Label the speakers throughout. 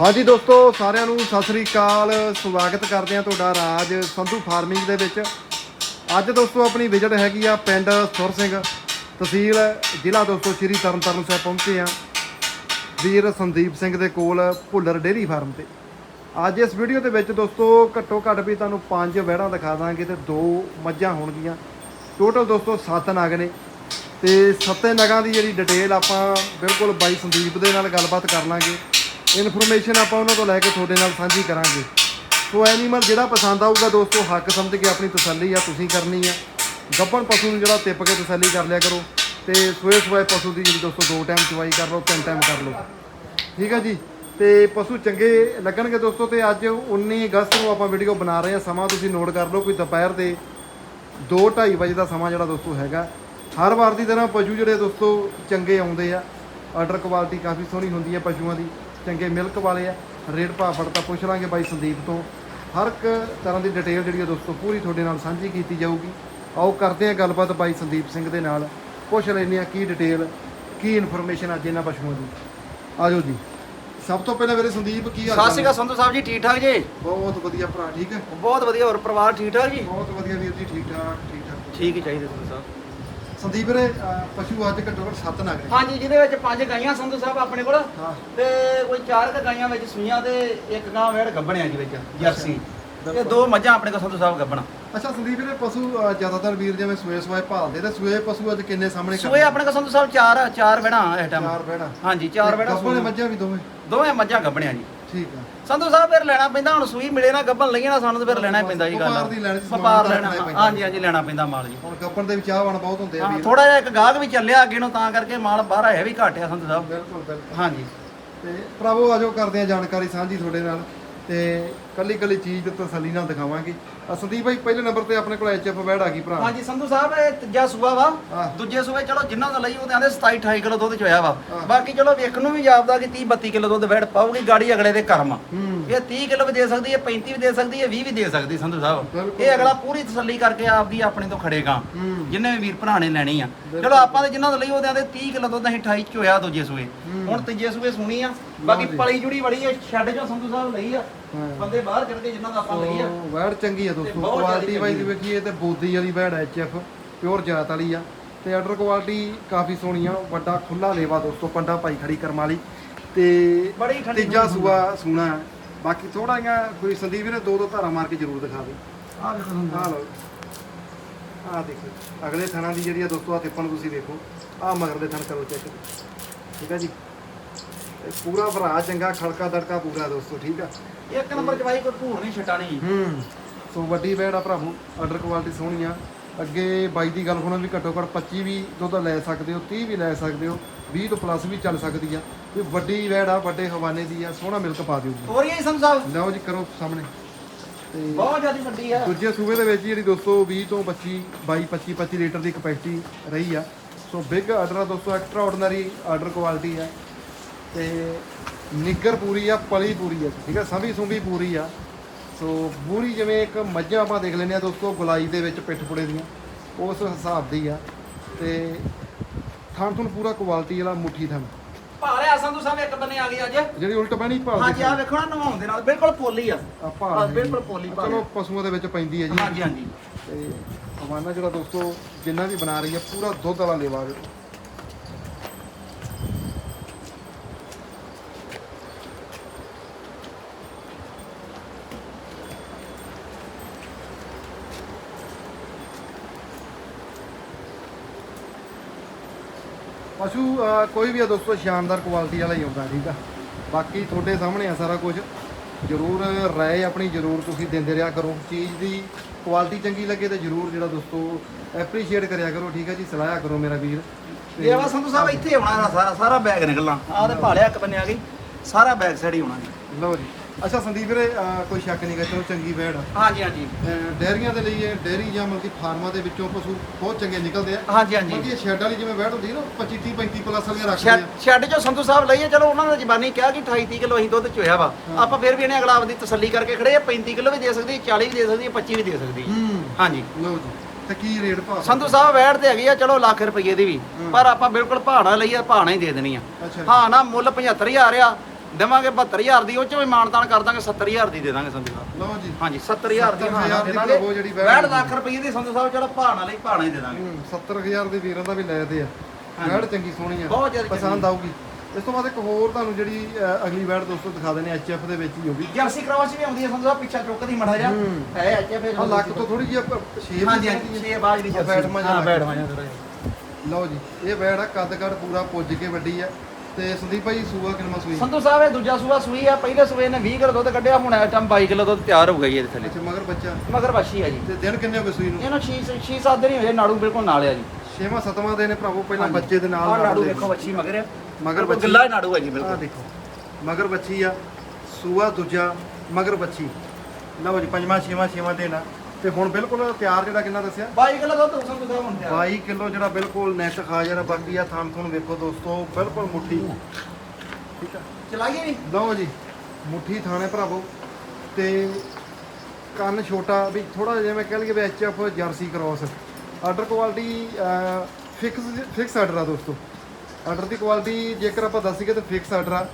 Speaker 1: ਹਾਂਜੀ ਦੋਸਤੋ, ਸਾਰਿਆਂ ਨੂੰ ਸਤਿ ਸ੍ਰੀ ਅਕਾਲ। ਸਵਾਗਤ ਕਰਦੇ ਹਾਂ ਤੁਹਾਡਾ ਰਾਜ ਸੰਧੂ ਫਾਰਮਿੰਗ ਦੇ ਵਿੱਚ। ਅੱਜ ਦੋਸਤੋ, ਆਪਣੀ ਵਿਜ਼ਿਟ ਹੈਗੀ ਆ ਪਿੰਡ ਸੁਰ ਸਿੰਘ ਤਹਿਸੀਲ, ਜ਼ਿਲ੍ਹਾ ਦੋਸਤੋ, ਸ਼੍ਰੀ ਤਰਨਤਾਰਨ ਸਾਹਿਬ ਪਹੁੰਚੇ ਆ ਵੀਰ ਸੰਦੀਪ ਸਿੰਘ ਦੇ ਕੋਲ ਭੁੱਲਰ ਡੇਅਰੀ ਫਾਰਮ ਤੇ। ਅੱਜ ਇਸ ਵੀਡੀਓ ਦੇ ਵਿੱਚ ਦੋਸਤੋ ਘੱਟੋ ਘੱਟ ਵੀ ਤੁਹਾਨੂੰ ਪੰਜ ਵਹਿੜਾਂ ਦਿਖਾ ਦਾਂਗੇ ਤੇ ਦੋ ਮੱਝਾਂ ਹੋਣਗੀਆਂ। ਟੋਟਲ ਦੋਸਤੋ 7 ਨਗ ਨੇ। ਤੇ ਸੱਤੇ ਨਗਾਂ ਦੀ ਜਿਹੜੀ ਡਿਟੇਲ ਆਪਾਂ ਬਿਲਕੁਲ ਬਾਈ ਸੰਦੀਪ ਦੇ ਨਾਲ ਗੱਲਬਾਤ ਕਰ ਲਾਂਗੇ। ਇਨਫੋਰਮੇਸ਼ਨ ਆਪਾਂ ਉਹਨਾਂ ਤੋਂ ਲੈ ਕੇ ਤੁਹਾਡੇ ਨਾਲ ਸਾਂਝੀ ਕਰਾਂਗੇ। ਸੋ ਐਨੀਮਲ ਜਿਹੜਾ ਪਸੰਦ ਆਊਗਾ ਦੋਸਤੋ, ਹੱਕ ਸਮਝ ਕੇ ਆਪਣੀ ਤਸੱਲੀ ਆ, ਤੁਸੀਂ ਕਰਨੀ ਆ। ਗੱਭਣ ਪਸ਼ੂ ਨੂੰ ਜਿਹੜਾ ਤਿੱਪ ਕੇ ਤਸੱਲੀ ਕਰ ਲਿਆ ਕਰੋ ਤੇ ਸਵੇਰ ਸੋਏ ਪਸ਼ੂ ਦੀ ਜਿਹੜੀ ਦੋਸਤੋ ਦੋ ਟਾਈਮ ਚਵਾਈ ਕਰ ਲਓ, ਤਿੰਨ ਟਾਈਮ ਕਰ ਲਓ। ਠੀਕ ਹੈ ਜੀ? ਤੇ ਪਸ਼ੂ ਚੰਗੇ ਲੱਗਣਗੇ ਦੋਸਤੋ ਤੇ ਅੱਜ 19 ਅਗਸਤ ਨੂੰ ਆਪਾਂ ਵੀਡੀਓ ਬਣਾ ਰਹੇ ਹਾਂ। ਸਮਾਂ ਤੁਸੀਂ ਨੋਟ ਕਰ ਲਓ ਕੋਈ ਦੁਪਹਿਰ ਦੇ 2:30 ਵਜੇ ਦਾ ਸਮਾਂ ਜਿਹੜਾ ਦੋਸਤੋ ਹੈਗਾ। ਹਰ ਵਾਰ ਦੀ ਤਰ੍ਹਾਂ ਪਸ਼ੂ ਜਿਹੜੇ ਦੋਸਤੋ ਚੰਗੇ ਆਉਂਦੇ ਆ। ਆਰਡਰ ਕੁਆਲਿਟੀ ਕਾਫੀ ਸੋਹਣੀ ਹੁੰਦੀ ਹੈ ਪਸ਼ੂਆਂ ਦੀ। ਚੰਗੇ ਮਿਲਕ ਵਾਲੇ ਆ ਰੇਟ ਭਾਅ ਫੜ ਤਾਂ ਪੁੱਛ ਲਾਂਗੇ ਬਾਈ ਸੰਦੀਪ ਤੋਂ। ਹਰ ਇੱਕ ਤਰ੍ਹਾਂ ਦੀ ਡਿਟੇਲ ਜਿਹੜੀ ਆ ਦੋਸਤੋ ਪੂਰੀ ਤੁਹਾਡੇ ਨਾਲ ਸਾਂਝੀ ਕੀਤੀ ਜਾਊਗੀ। ਆਓ ਕਰਦੇ ਆ ਗੱਲਬਾਤ ਬਾਈ ਸੰਦੀਪ ਸਿੰਘ ਦੇ ਨਾਲ। ਪੁੱਛ ਲੈਂਦੇ ਆ ਕੀ ਡਿਟੇਲ ਕੀ ਇਨਫੋਰਮੇਸ਼ਨ ਅੱਜ ਇਹਨਾਂ ਪਸ਼ੂਆਂ ਦੀ। ਆਜੋ ਜੀ। ਸਭ ਤੋਂ ਪਹਿਲਾਂ ਵੀਰੇ ਸੰਦੀਪ ਕੀ ਹਾਲ
Speaker 2: ਸਤਿ ਸ਼੍ਰੀ ਅਕਾਲ ਸੰਧੂ ਸਾਹਿਬ ਜੀ ਠੀਕ ਠਾਕ ਜੀ?
Speaker 1: ਬਹੁਤ ਵਧੀਆ ਭਰਾ ਠੀਕ ਹੈ?
Speaker 2: ਬਹੁਤ ਵਧੀਆ ਹੋਰ ਪਰਿਵਾਰ ਠੀਕ ਠਾਕ ਜੀ?
Speaker 1: ਬਹੁਤ ਵਧੀਆ ਵੀਰ ਜੀ ਠੀਕ ਠਾਕ ਠੀਕ ਠਾਕ
Speaker 2: ਠੀਕ ਹੀ ਚਾਹੀਦੇ ਸੰਧੂ ਸਾਹਿਬ।
Speaker 1: ਸੰਦੀਪ ਵੀਰੇ ਪਸ਼ੂ ਅੱਜ ਘੱਟੋ ਘੱਟ 7 ਨਗ ਨੇ।
Speaker 2: ਹਾਂਜੀ ਜਿਹਦੇ ਵਿੱਚ ਪੰਜ ਗਾਈਆਂ ਸੰਧੂ ਸਾਹਿਬ ਆਪਣੇ ਕੋਲ ਤੇ ਕੋਈ ਚਾਰ ਕੁ ਗਾਈਆਂ ਵਿੱਚ ਸੂਈਆਂ ਤੇ ਇੱਕ ਗਾਂ ਵੇੜ ਗੱਬਣਿਆ ਜੀ ਵਿੱਚ ਜਰਸੀ। ਤੇ ਦੋ ਮੱਝਾਂ ਆਪਣੇ ਕੋਲ ਸੰਧੂ ਸਾਹਿਬ ਗੱਬਣਾ
Speaker 1: ਅੱਛਾ ਸੰਦੀਪ ਵੀਰੇ ਪਸ਼ੂ ਜ਼ਿਆਦਾਤਰ ਵੀਰ ਜਿਵੇਂ ਸੂਏ ਸਵਾਏ ਭਾਲਦੇ ਤੇ ਸੂਏ ਪਸ਼ੂ ਅੱਜ ਕਿੰਨੇ ਸਾਹਮਣੇ
Speaker 2: ਸੂਏ ਆਪਣੇ ਕੋਲ ਸੰਧੂ ਸਾਹਿਬ ਚਾਰ ਚਾਰ ਵੇੜਾਂ ਇਸ ਟਾਈਮ
Speaker 1: ਚਾਰ ਬੈੜਾ
Speaker 2: ਹਾਂਜੀ ਚਾਰ ਵੇੜਾਂ ਸੂਈਆਂ।
Speaker 1: ਮੱਝਾਂ ਵੀ ਦੋਵੇਂ?
Speaker 2: ਦੋਵੇਂ ਮੱਝਾਂ ਗੱਬਣਿਆ ਜੀ।
Speaker 1: ਠੀਕ ਆ।
Speaker 2: ਸੰਧੂ ਸਾਹਿਬ ਫਿਰ ਲੈਣਾ ਪੈਂਦਾ ਹੁਣ ਸੂਈ ਮਿਲੇ ਨਾ ਗੱਬਣ ਲਈਏ ਨਾ ਸਾਨੂੰ ਤਾਂ ਫਿਰ ਲੈਣਾ ਹੀ ਪੈਂਦਾ ਜੀ ਗੱਲ।
Speaker 1: ਵਪਾਰ ਦੀ ਲੈਣੀ, ਸਮਾਨ
Speaker 2: ਵਪਾਰ
Speaker 1: ਤਾਂ
Speaker 2: ਲੈਣਾ
Speaker 1: ਪੈਂਦਾ।
Speaker 2: ਹਾਂਜੀ ਹਾਂਜੀ ਲੈਣਾ ਪੈਂਦਾ ਮਾਲ ਜੀ।
Speaker 1: ਹੁਣ ਗੱਭਣ ਦੇ ਵੀ ਚਾਹਵਾਨ ਬਹੁਤ ਹੁੰਦੇ ਆ ਵੀਰ।
Speaker 2: ਥੋੜਾ ਜਿਹਾ ਇੱਕ ਗਾਹਕ ਵੀ ਚੱਲਿਆ ਅੱਗੇ ਨੂੰ ਤਾਂ ਕਰਕੇ ਮਾਲ ਬਾਹਰ ਆਇਆ ਵੀ ਘਟਿਆ ਸੰਧੂ ਸਾਹਿਬ।
Speaker 1: ਬਿਲਕੁਲ ਬਿਲਕੁਲ।
Speaker 2: ਹਾਂਜੀ।
Speaker 1: ਤੇ ਭਰਾਵੋ ਆਜੋ ਕਰਦੇ ਆ ਜਾਣਕਾਰੀ ਸਾਂਝੀ ਤੁਹਾਡੇ ਨਾਲ। ਤੇ ਕੱਲੀ ਕੱਲੀ ਚੀਜ਼ ਤੇ ਤਸੱਲੀ ਨਾਲ ਦਿਖਾਵਾਂਗੇ। ਆ ਸੰਦੀਪ ਭਾਈ ਪਹਿਲੇ ਨੰਬਰ ਤੇ ਆਪਣੇ ਕੋਲ ਐਚਐਫ ਬੈੜ ਆ ਗਈ ਭਰਾ।
Speaker 2: ਹਾਂਜੀ ਸੰਧੂ ਸਾਹਿਬ ਇਹ ਤੀਜਾ ਸੂਆ ਵਾ।
Speaker 1: ਹਾਂ।
Speaker 2: ਦੂਜੇ ਸੂਏ ਚਲੋ ਜਿੰਨਾਂ ਦਾ ਲਈ ਉਹਦੇ ਆਂਦੇ 27 28 ਕਿਲੋ ਦੁੱਧ ਚੋਇਆ ਵਾ।
Speaker 1: ਹਾਂ।
Speaker 2: ਬਾਕੀ ਚਲੋ ਵੇਖਣ ਨੂੰ ਵੀ ਜਾਪਦਾ ਕਿ 30 32 ਕਿਲੋ ਦੁੱਧ ਵੈੜ ਪਾਉਗੀ ਗਾੜੀ ਅਗਲੇ ਦੇ ਕਰਮ
Speaker 1: ਹੂੰ।
Speaker 2: ਇਹ 30 ਕਿਲੋ ਵੀ ਦੇ ਸਕਦੀ ਹੈ 35 ਵੀ ਦੇ ਸਕਦੀ ਹੈ 20 ਵੀ ਦੇ ਸਕਦੀ ਸੰਧੂ ਸਾਹਿਬ।
Speaker 1: ਬਿਲਕੁਲ।
Speaker 2: ਇਹ ਅਗਲਾ ਪੂਰੀ ਤਸੱਲੀ ਕਰਕੇ ਆਪਦੀ ਆਪਣੇ ਤੋਂ ਖੜੇਗਾ
Speaker 1: ਹੂੰ।
Speaker 2: ਜਿੰਨੇ ਵੀ ਵੀਰ ਭਰਾ ਨੇ ਲੈਣੀ ਆ। ਚਲੋ ਆਪਾਂ ਤੇ ਜਿੰਨਾਂ ਦਾ ਲਈ ਉਹਦੇ ਆਂਦੇ 30 ਕਿਲੋ ਦੁੱਧ ਅਸੀਂ 28 ਚੋਇਆ ਦੂਜੇ ਸੂਏ। ਹੁਣ ਤੀਜੇ ਸੂਏ ਸੁਣੀ ਆ। ਬਾਕੀ
Speaker 1: ਜੀ।
Speaker 2: ਪਲੀ ਜੁੜੀ ਵੜੀ ਹੈ ਛੱਡ ਚੋਂ ਸੰਧੂ ਸਾਹਿਬ ਲਈ ਆ। ਬੰਦੇ ਬਾਹਰ ਚੜ ਕੇ ਜਿੰਨਾਂ ਦਾ ਆਪਾਂ ਲਈ ਆ
Speaker 1: ਵੈੜ ਚੰਗੀ ਆ ਦੋਸਤੋ ਕੁਆਲਿਟੀ ਵਾਈਜ਼। ਵੇਖੀਏ ਤੇ ਬੋਦੀ ਵਾਲੀ ਵੈੜ ਐਚਐਫ ਪਿਓਰ ਜਾਤ ਵਾਲੀ ਆ। ਤੇ ਆਰਡਰ ਕੁਆਲਿਟੀ ਕਾਫੀ ਸੋਹਣੀ ਆ ਵੱਡਾ ਖੁੱਲਾ ਲੇਵਾ ਦੋਸਤੋ ਪੰਡਾ ਪਾਈ ਖੜੀ ਕਰਮ ਵਾਲੀ। ਤੇ ਤੀਜਾ ਸੂਆ ਸੂਣਾ। ਬਾਕੀ ਥੋੜਾ ਜਿਹਾ ਕੋਈ ਸੰਦੀਪ ਵੀਰੇ ਦੋ ਦੋ ਧਾਰਾ ਮਾਰ ਕੇ ਜ਼ਰੂਰ ਦਿਖਾ ਦੇ
Speaker 2: ਆ ਸੰਧੂ
Speaker 1: ਆ। ਲਓ। ਆ ਦੇਖੋ ਅਗਲੇ ਥਣਾ ਦੀ ਜਿਹੜੀ ਆ ਦੋਸਤੋ ਆ ਤਿੱਪਣ ਤੁਸੀਂ ਦੇਖੋ। ਆ ਮਗਰ ਦੇ ਥਣ ਕਰੋ ਚੈੱਕ ਠੀਕ ਆ ਜੀ? ਪੂਰਾ ਭਰਾ ਚੰਗਾ ਖੜਕਾ ਦੜਕਾ ਪੂਰਾ ਦੋਸਤੋ ਠੀਕ ਆ?
Speaker 2: ਇੱਕ ਨੰਬਰ ਚ ਬਾਈ ਕੋਈ ਭੂਰ ਨਹੀਂ ਛਟਾਣੀ
Speaker 1: ਹੂੰ। ਸੋ ਵੱਡੀ ਬੈੜ ਆ ਭਰਾਵੋ ਆਰਡਰ ਕੁਆਲਿਟੀ ਸੋਹਣੀ ਆ। ਅੱਗੇ ਬਾਈ ਦੀ ਗੱਲ ਸੁਣੋ ਵੀ ਘੱਟੋ ਘੱਟ 25 ਵੀ ਦੁੱਧ ਲੈ ਸਕਦੇ ਹੋ 30 ਵੀ ਲੈ ਸਕਦੇ ਹੋ 20 ਤੋਂ ਪਲੱਸ ਵੀ ਚੱਲ ਸਕਦੀ ਆ। ਵੀ ਵੱਡੀ ਬੈੜ ਆ ਵੱਡੇ ਹਵਾਨੇ ਦੀ ਆ ਸੋਹਣਾ ਮਿਲਕ ਪਾ ਦਿਓਗੀ
Speaker 2: ਤੋਰੀਆਂ ਹੀ ਸਾਹਿਬ
Speaker 1: ਲਓ ਜੀ ਕਰੋ ਸਾਹਮਣੇ। ਤੇ
Speaker 2: ਬਹੁਤ ਜ਼ਿਆਦਾ ਵੱਡੀ ਆ।
Speaker 1: ਦੂਜੇ ਸੂਬੇ ਦੇ ਵਿੱਚ ਜਿਹੜੀ ਦੋਸਤੋ 20 ਤੋਂ 25 22 25 25 ਲੀਟਰ ਦੀ ਕਪੈਸਿਟੀ ਰਹੀ ਆ। ਸੋ ਬਿਗ ਆਰਡਰ ਆ ਦੋਸਤੋ ਐਕਸਟਰਾ ਆਰਡੀਨਰੀ ਆਰਡਰ ਕੁਆਲਿਟੀ ਆ। ਤੇ ਨਿੱਗਰ ਪੂਰੀ ਆ ਪਲੀ ਪੂਰੀ ਆ ਠੀਕ ਆ ਸੰਭੀ ਸੁੰਭੀ ਪੂਰੀ ਆ। ਸੋ ਪੂਰੀ ਜਿਵੇਂ ਇੱਕ ਮੱਝਾਂ ਆਪਾਂ ਦੇਖ ਲੈਂਦੇ ਆ ਦੋਸਤੋ ਗੁਲਾਈ ਦੇ ਵਿੱਚ ਪਿੱਠ ਪੁੜੇ ਦੀਆਂ ਉਸ ਹਿਸਾਬ ਦੀ ਆ। ਤੇ ਥਣ ਥਣ ਪੂਰਾ ਕੁਆਲਿਟੀ ਵਾਲਾ ਮੁੱਠੀ ਥਣ।
Speaker 2: ਭਾਲਿਆ ਸੰਧੂ ਸਾਹਿਬ ਇੱਕ ਬੰਨੇ ਆ ਗਈ ਅੱਜ।
Speaker 1: ਜਿਹੜੀ ਉਲਟ ਬਣੀ ਭਾਲ
Speaker 2: ਹਾਂਜੀ ਆ ਵੇਖੋ ਨਾ ਨਵਾਉਣ ਦੇ ਨਾਲ। ਬਿਲਕੁਲ ਪੋਲੀ ਆ।
Speaker 1: ਆ
Speaker 2: ਆ,
Speaker 1: ਭਾਲ
Speaker 2: ਬਿਲਕੁਲ ਪੋਲੀ ਭਾਲ
Speaker 1: ਚਲੋ ਪਸ਼ੂਆਂ ਦੇ ਵਿੱਚ ਪੈਂਦੀ ਹੈ ਜੀ।
Speaker 2: ਹਾਂਜੀ ਹਾਂਜੀ।
Speaker 1: ਤੇ ਹਵਾਨਾ ਜਿਹੜਾ ਦੋਸਤੋ ਜਿੰਨਾ ਵੀ ਬਣਾ ਰਹੀ ਹੈ ਪੂਰਾ ਦੁੱਧ ਵਾਲਾ ਲੇਵਾ ਪਸ਼ੂ ਕੋਈ ਵੀ ਆ ਦੋਸਤੋ ਸ਼ਾਨਦਾਰ ਕੁਆਲਿਟੀ ਵਾਲਾ ਹੀ ਆਉਂਦਾ ਠੀਕ ਆ? ਬਾਕੀ ਤੁਹਾਡੇ ਸਾਹਮਣੇ ਆ ਸਾਰਾ ਕੁਝ। ਜ਼ਰੂਰ ਰਾਏ ਆਪਣੀ ਜ਼ਰੂਰ ਤੁਸੀਂ ਦਿੰਦੇ ਰਿਹਾ ਕਰੋ। ਚੀਜ਼ ਦੀ ਕੁਆਲਿਟੀ ਚੰਗੀ ਲੱਗੇ ਤੇ ਜ਼ਰੂਰ ਜਿਹੜਾ ਦੋਸਤੋ ਐਪਰੀਸ਼ੀਏਟ ਕਰਿਆ ਕਰੋ ਠੀਕ ਹੈ ਜੀ? ਸਲਾਹਿਆ ਕਰੋ ਮੇਰਾ ਵੀਰ।
Speaker 2: ਇਹ ਵਾ ਸੰਧੂ ਸਾਹਿਬ ਇੱਥੇ ਆਉਣਾ ਇਹਦਾ ਸਾਰਾ ਸਾਰਾ ਬੈਗ ਨਿਕਲਣਾ। ਆ ਤੇ ਭਾਲਿਆ ਇੱਕ ਬੰਨੇ ਆ ਗਈ। ਸਾਰਾ ਬੈਗ ਸਾਈਡ ਹੀ ਆਉਣਾ ਜੀ।
Speaker 1: ਲਓ ਜੀ। ਅੱਛਾ ਸੰਦੀਪ ਵੀਰੇ ਅਹ, ਕੋਈ ਸ਼ੱਕ ਨਹੀਂ ਚਲੋ ਚੰਗੀ ਬੈੜ ਆ।
Speaker 2: ਹਾਂਜੀ ਹਾਂਜੀ।
Speaker 1: ਅਹ, ਡੈਰੀਆਂ ਦੇ ਲਈ ਇਹ ਡੈਰੀ ਜਾਂ ਮਲਕੀ ਫਾਰਮਾਂ ਦੇ ਵਿੱਚੋਂ ਪਸ਼ੂ ਬਹੁਤ ਚੰਗੇ ਨਿਕਲਦੇ ਆ।
Speaker 2: ਹਾਂਜੀ ਹਾਂਜੀ।
Speaker 1: ਮਲਕੀ ਸ਼ੈਡ ਵਾਲੀ ਜਿਵੇਂ ਬੈੜ ਹੁੰਦੀ ਹੈ ਨਾ 25 30 35 ਪਲੱਸ ਵਾਲੀਆਂ ਰੱਖਦੇ ਆ।
Speaker 2: ਛੱਡ ਜੋ ਸੰਧੂ ਸਾਹਿਬ ਲਈਏ ਚਲੋ ਉਹਨਾਂ ਨੇ ਜ਼ਬਾਨੀ ਕਿਹਾ ਕਿ 28 30 ਕਿਲੋ ਅਸੀਂ ਦੁੱਧ ਚੋਇਆ ਵਾ। ਆਪਾਂ ਫਿਰ ਵੀ ਇਹਨੇ ਅਗਲਾ ਆਪਦੀ ਤਸੱਲੀ ਕਰਕੇ ਖੜੇ ਆ 35 ਕਿਲੋ ਵੀ ਦੇ ਸਕਦੀ 40 ਵੀ ਦੇ ਸਕਦੀ 25 ਵੀ ਦੇ ਸਕਦੀ।
Speaker 1: ਹੂੰ।
Speaker 2: ਹਾਂਜੀ।
Speaker 1: ਲਓ ਜੀ ਤੇ ਕੀ ਰੇਟ ਭਾਅ?
Speaker 2: ਸੰਧੂ ਸਾਹਿਬ ਵੈੜ ਤੇ ਹੈਗੀ ਆ ਚਲੋ ਲੱਖ ਰੁਪਏ ਦੀ ਵੀ। ਪਰ ਆਪਾਂ ਬਿਲਕੁਲ ਭਾਣਾ ਲਈਏ ਭਾਣਾ ਹੀ ਦੇ ਦੇਣੀ ਆ।
Speaker 1: ਅੱਛਾ ਜੀ।
Speaker 2: ਹਾਂ ਨਾ ਮੁੱਲ 75000 ਆ। ਦੇਵਾਂਗੇ 72000 ਦੀ ਉਹ ਚ ਵੀ ਮਾਨਤਾਨ ਕਰ ਦਾਂਗੇ 70000 ਦੀ ਦੇ ਦਾਂਗੇ ਸੰਧੂ ਸਾਹਿਬ।
Speaker 1: ਲਓ ਜੀ।
Speaker 2: ਹਾਂਜੀ 70000 ਦੀ ਹਾਂ
Speaker 1: 70,000
Speaker 2: ਦੇ ਦਾਂਗੇ
Speaker 1: ਉਹ ਜਿਹੜੀ ਵੈਟ
Speaker 2: 65 ਲੱਖ ਰੁਪਏ ਦੀ ਸੰਧੂ ਸਾਹਿਬ ਜਿਹੜਾ ਭਾਣਾ ਲਈ ਭਾਣਾ ਹੀ ਦੇ ਦਾਂਗੇ।
Speaker 1: ਹੂੰ 70000 ਦੇ ਵੀਰਾਂ ਦਾ ਵੀ ਲੈ ਦੇ ਆ। ਵੈੜ ਚੰਗੀ ਸੋਹਣੀ ਆ।
Speaker 2: ਬਹੁਤ ਜ਼ਿਆਦਾ
Speaker 1: ਪਸੰਦ। ਆਊਗੀ। ਇਸ ਤੋਂ ਬਾਅਦ ਇੱਕ ਹੋਰ ਤੁਹਾਨੂੰ ਜਿਹੜੀ ਅਗਲੀ ਵੈੜ ਦੋਸਤੋ ਦਿਖਾ ਦਿੰਦੇ ਐਚਐਫ ਦੇ ਵਿੱਚ ਹੀ ਹੋਗੀ
Speaker 2: ਜਰਸੀ ਕ੍ਰਾਸ ਵੀ ਆਉਂਦੀ ਹੈ ਸੰਧੂ ਸਾਹਿਬ ਪਿੱਛਾ ਚੁੱਕਦੀ ਮੜਾ ਜਾ
Speaker 1: ਹੂੰ।
Speaker 2: ਹੈ ਅੱਛਾ ਫਿਰ
Speaker 1: ਆ ਲੱਕ ਤੋਂ ਥੋੜੀ ਜਿਹੀ ਸ਼ੇਪ
Speaker 2: ਹਾਂਜੀ ਹਾਂਜੀ 6 ਬਾਜ ਦੀ ਜਰਸੀ।
Speaker 1: ਮਾ
Speaker 2: ਹਾਂ
Speaker 1: ਜਾ
Speaker 2: ਬੈਠ ਮਾ ਜਾ
Speaker 1: ਲਓ ਜੀ ਇਹ ਵੈੜ ਆ ਕੱਦ ਕੱਦ ਪੂਰਾ ਪੁੱਜ ਕੇ ਵੱਡੀ ਆ। ਤੇ ਸੰਦੀਪ ਭਾਈ ਸੂਆ ਕਿੰਨਾ ਸੂਈ?
Speaker 2: ਸੰਧੂ ਸਾਹਿਬ ਇਹ ਦੂਜਾ ਸੂਆ ਸੂਈ ਆ। ਪਹਿਲੇ ਸੂਏ ਨੇ 20 ਕਿਲੋ ਦੁੱਧ ਕੱਢਿਆ ਹੁਣ ਇਸ ਟਾਈਮ 22 ਕਿਲੋ ਦੁੱਧ ਤਿਆਰ ਹੋ ਗਈ ਇਹਦੇ ਥੱਲੇ।
Speaker 1: ਅੱਛਾ ਮਗਰ ਬੱਚਾ?
Speaker 2: ਮਗਰ ਵੱਛੀ ਆ ਜੀ।
Speaker 1: ਤੇ ਦਿਨ ਕਿੰਨੇ ਹੋ ਗਏ ਸੂਈ ਨੂੰ?
Speaker 2: ਇਹਨੂੰ 6 6 7 ਦਿਨ ਹੀ ਹੋਏ ਨਾੜੂ ਬਿਲਕੁਲ ਨਾਲ ਆ ਜੀ।
Speaker 1: ਛੇਵਾਂ ਸਤਵਾਂ ਦੇ ਨੇ ਭਰਾਵੋ ਪਹਿਲਾਂ। ਬੱਚੇ ਦੇ ਨਾਲ ਨਾਲ
Speaker 2: ਨਾੜੂ। ਦੇਖੋ। ਵੱਛੀ ਮਗਰ ਆ।
Speaker 1: ਮਗਰ ਬੱਚੀ।
Speaker 2: ਗੱਲਾ ਨਾੜੂ ਆ ਜੀ
Speaker 1: ਆ
Speaker 2: ਬਿਲਕੁਲ।
Speaker 1: ਦੇਖੋ ਮਗਰ ਬੱਚੀ ਆ ਸੂਆ ਦੂਜਾ ਮਗਰ ਬੱਚੀ। ਲਓ ਜੀ ਪੰਜਵਾਂ ਛੇਵਾਂ ਛੇਵਾਂ ਦੇਣਾ ਤੇ ਹੁਣ ਬਿਲਕੁਲ ਤਿਆਰ ਜਿਹੜਾ ਕਿੰਨਾ ਦੱਸਿਆ?
Speaker 2: 22 ਕਿਲੋ ਦੁੱਧ ਸੰਧੂ ਸਾਹਿਬ ਹੁਣ ਤਿਆਰ
Speaker 1: 22 ਕਿਲੋ ਜਿਹੜਾ ਬਿਲਕੁਲ ਨੈਟ ਖਾ ਜਾਣਾ ਬਾਕੀ ਆ ਥਾਂ ਤੁਹਾਨੂੰ ਵੇਖੋ ਦੋਸਤੋ ਬਿਲਕੁਲ ਮੁੱਠੀ। ਠੀਕ ਆ?
Speaker 2: ਚਲਾਈਏ ਵੀ
Speaker 1: ਲਓ ਜੀ ਮੁੱਠੀ ਥਾਣੇ ਭਰਾਵੋ। ਤੇ ਕੰਨ ਛੋਟਾ ਵੀ ਥੋੜਾ ਜਿਹਾ ਮੈਂ ਕਹਿ ਲਈਏ ਵੀ H F jersey cross order quality fix fix order ਆ ਦੋਸਤੋ। ਆਰਡਰ ਦੀ ਕੁਆਲਿਟੀ ਜੇਕਰ ਆਪਾਂ ਦੱਸੀਏ ਤਾਂ ਫਿਕਸ ਆਰਡਰ ਆ।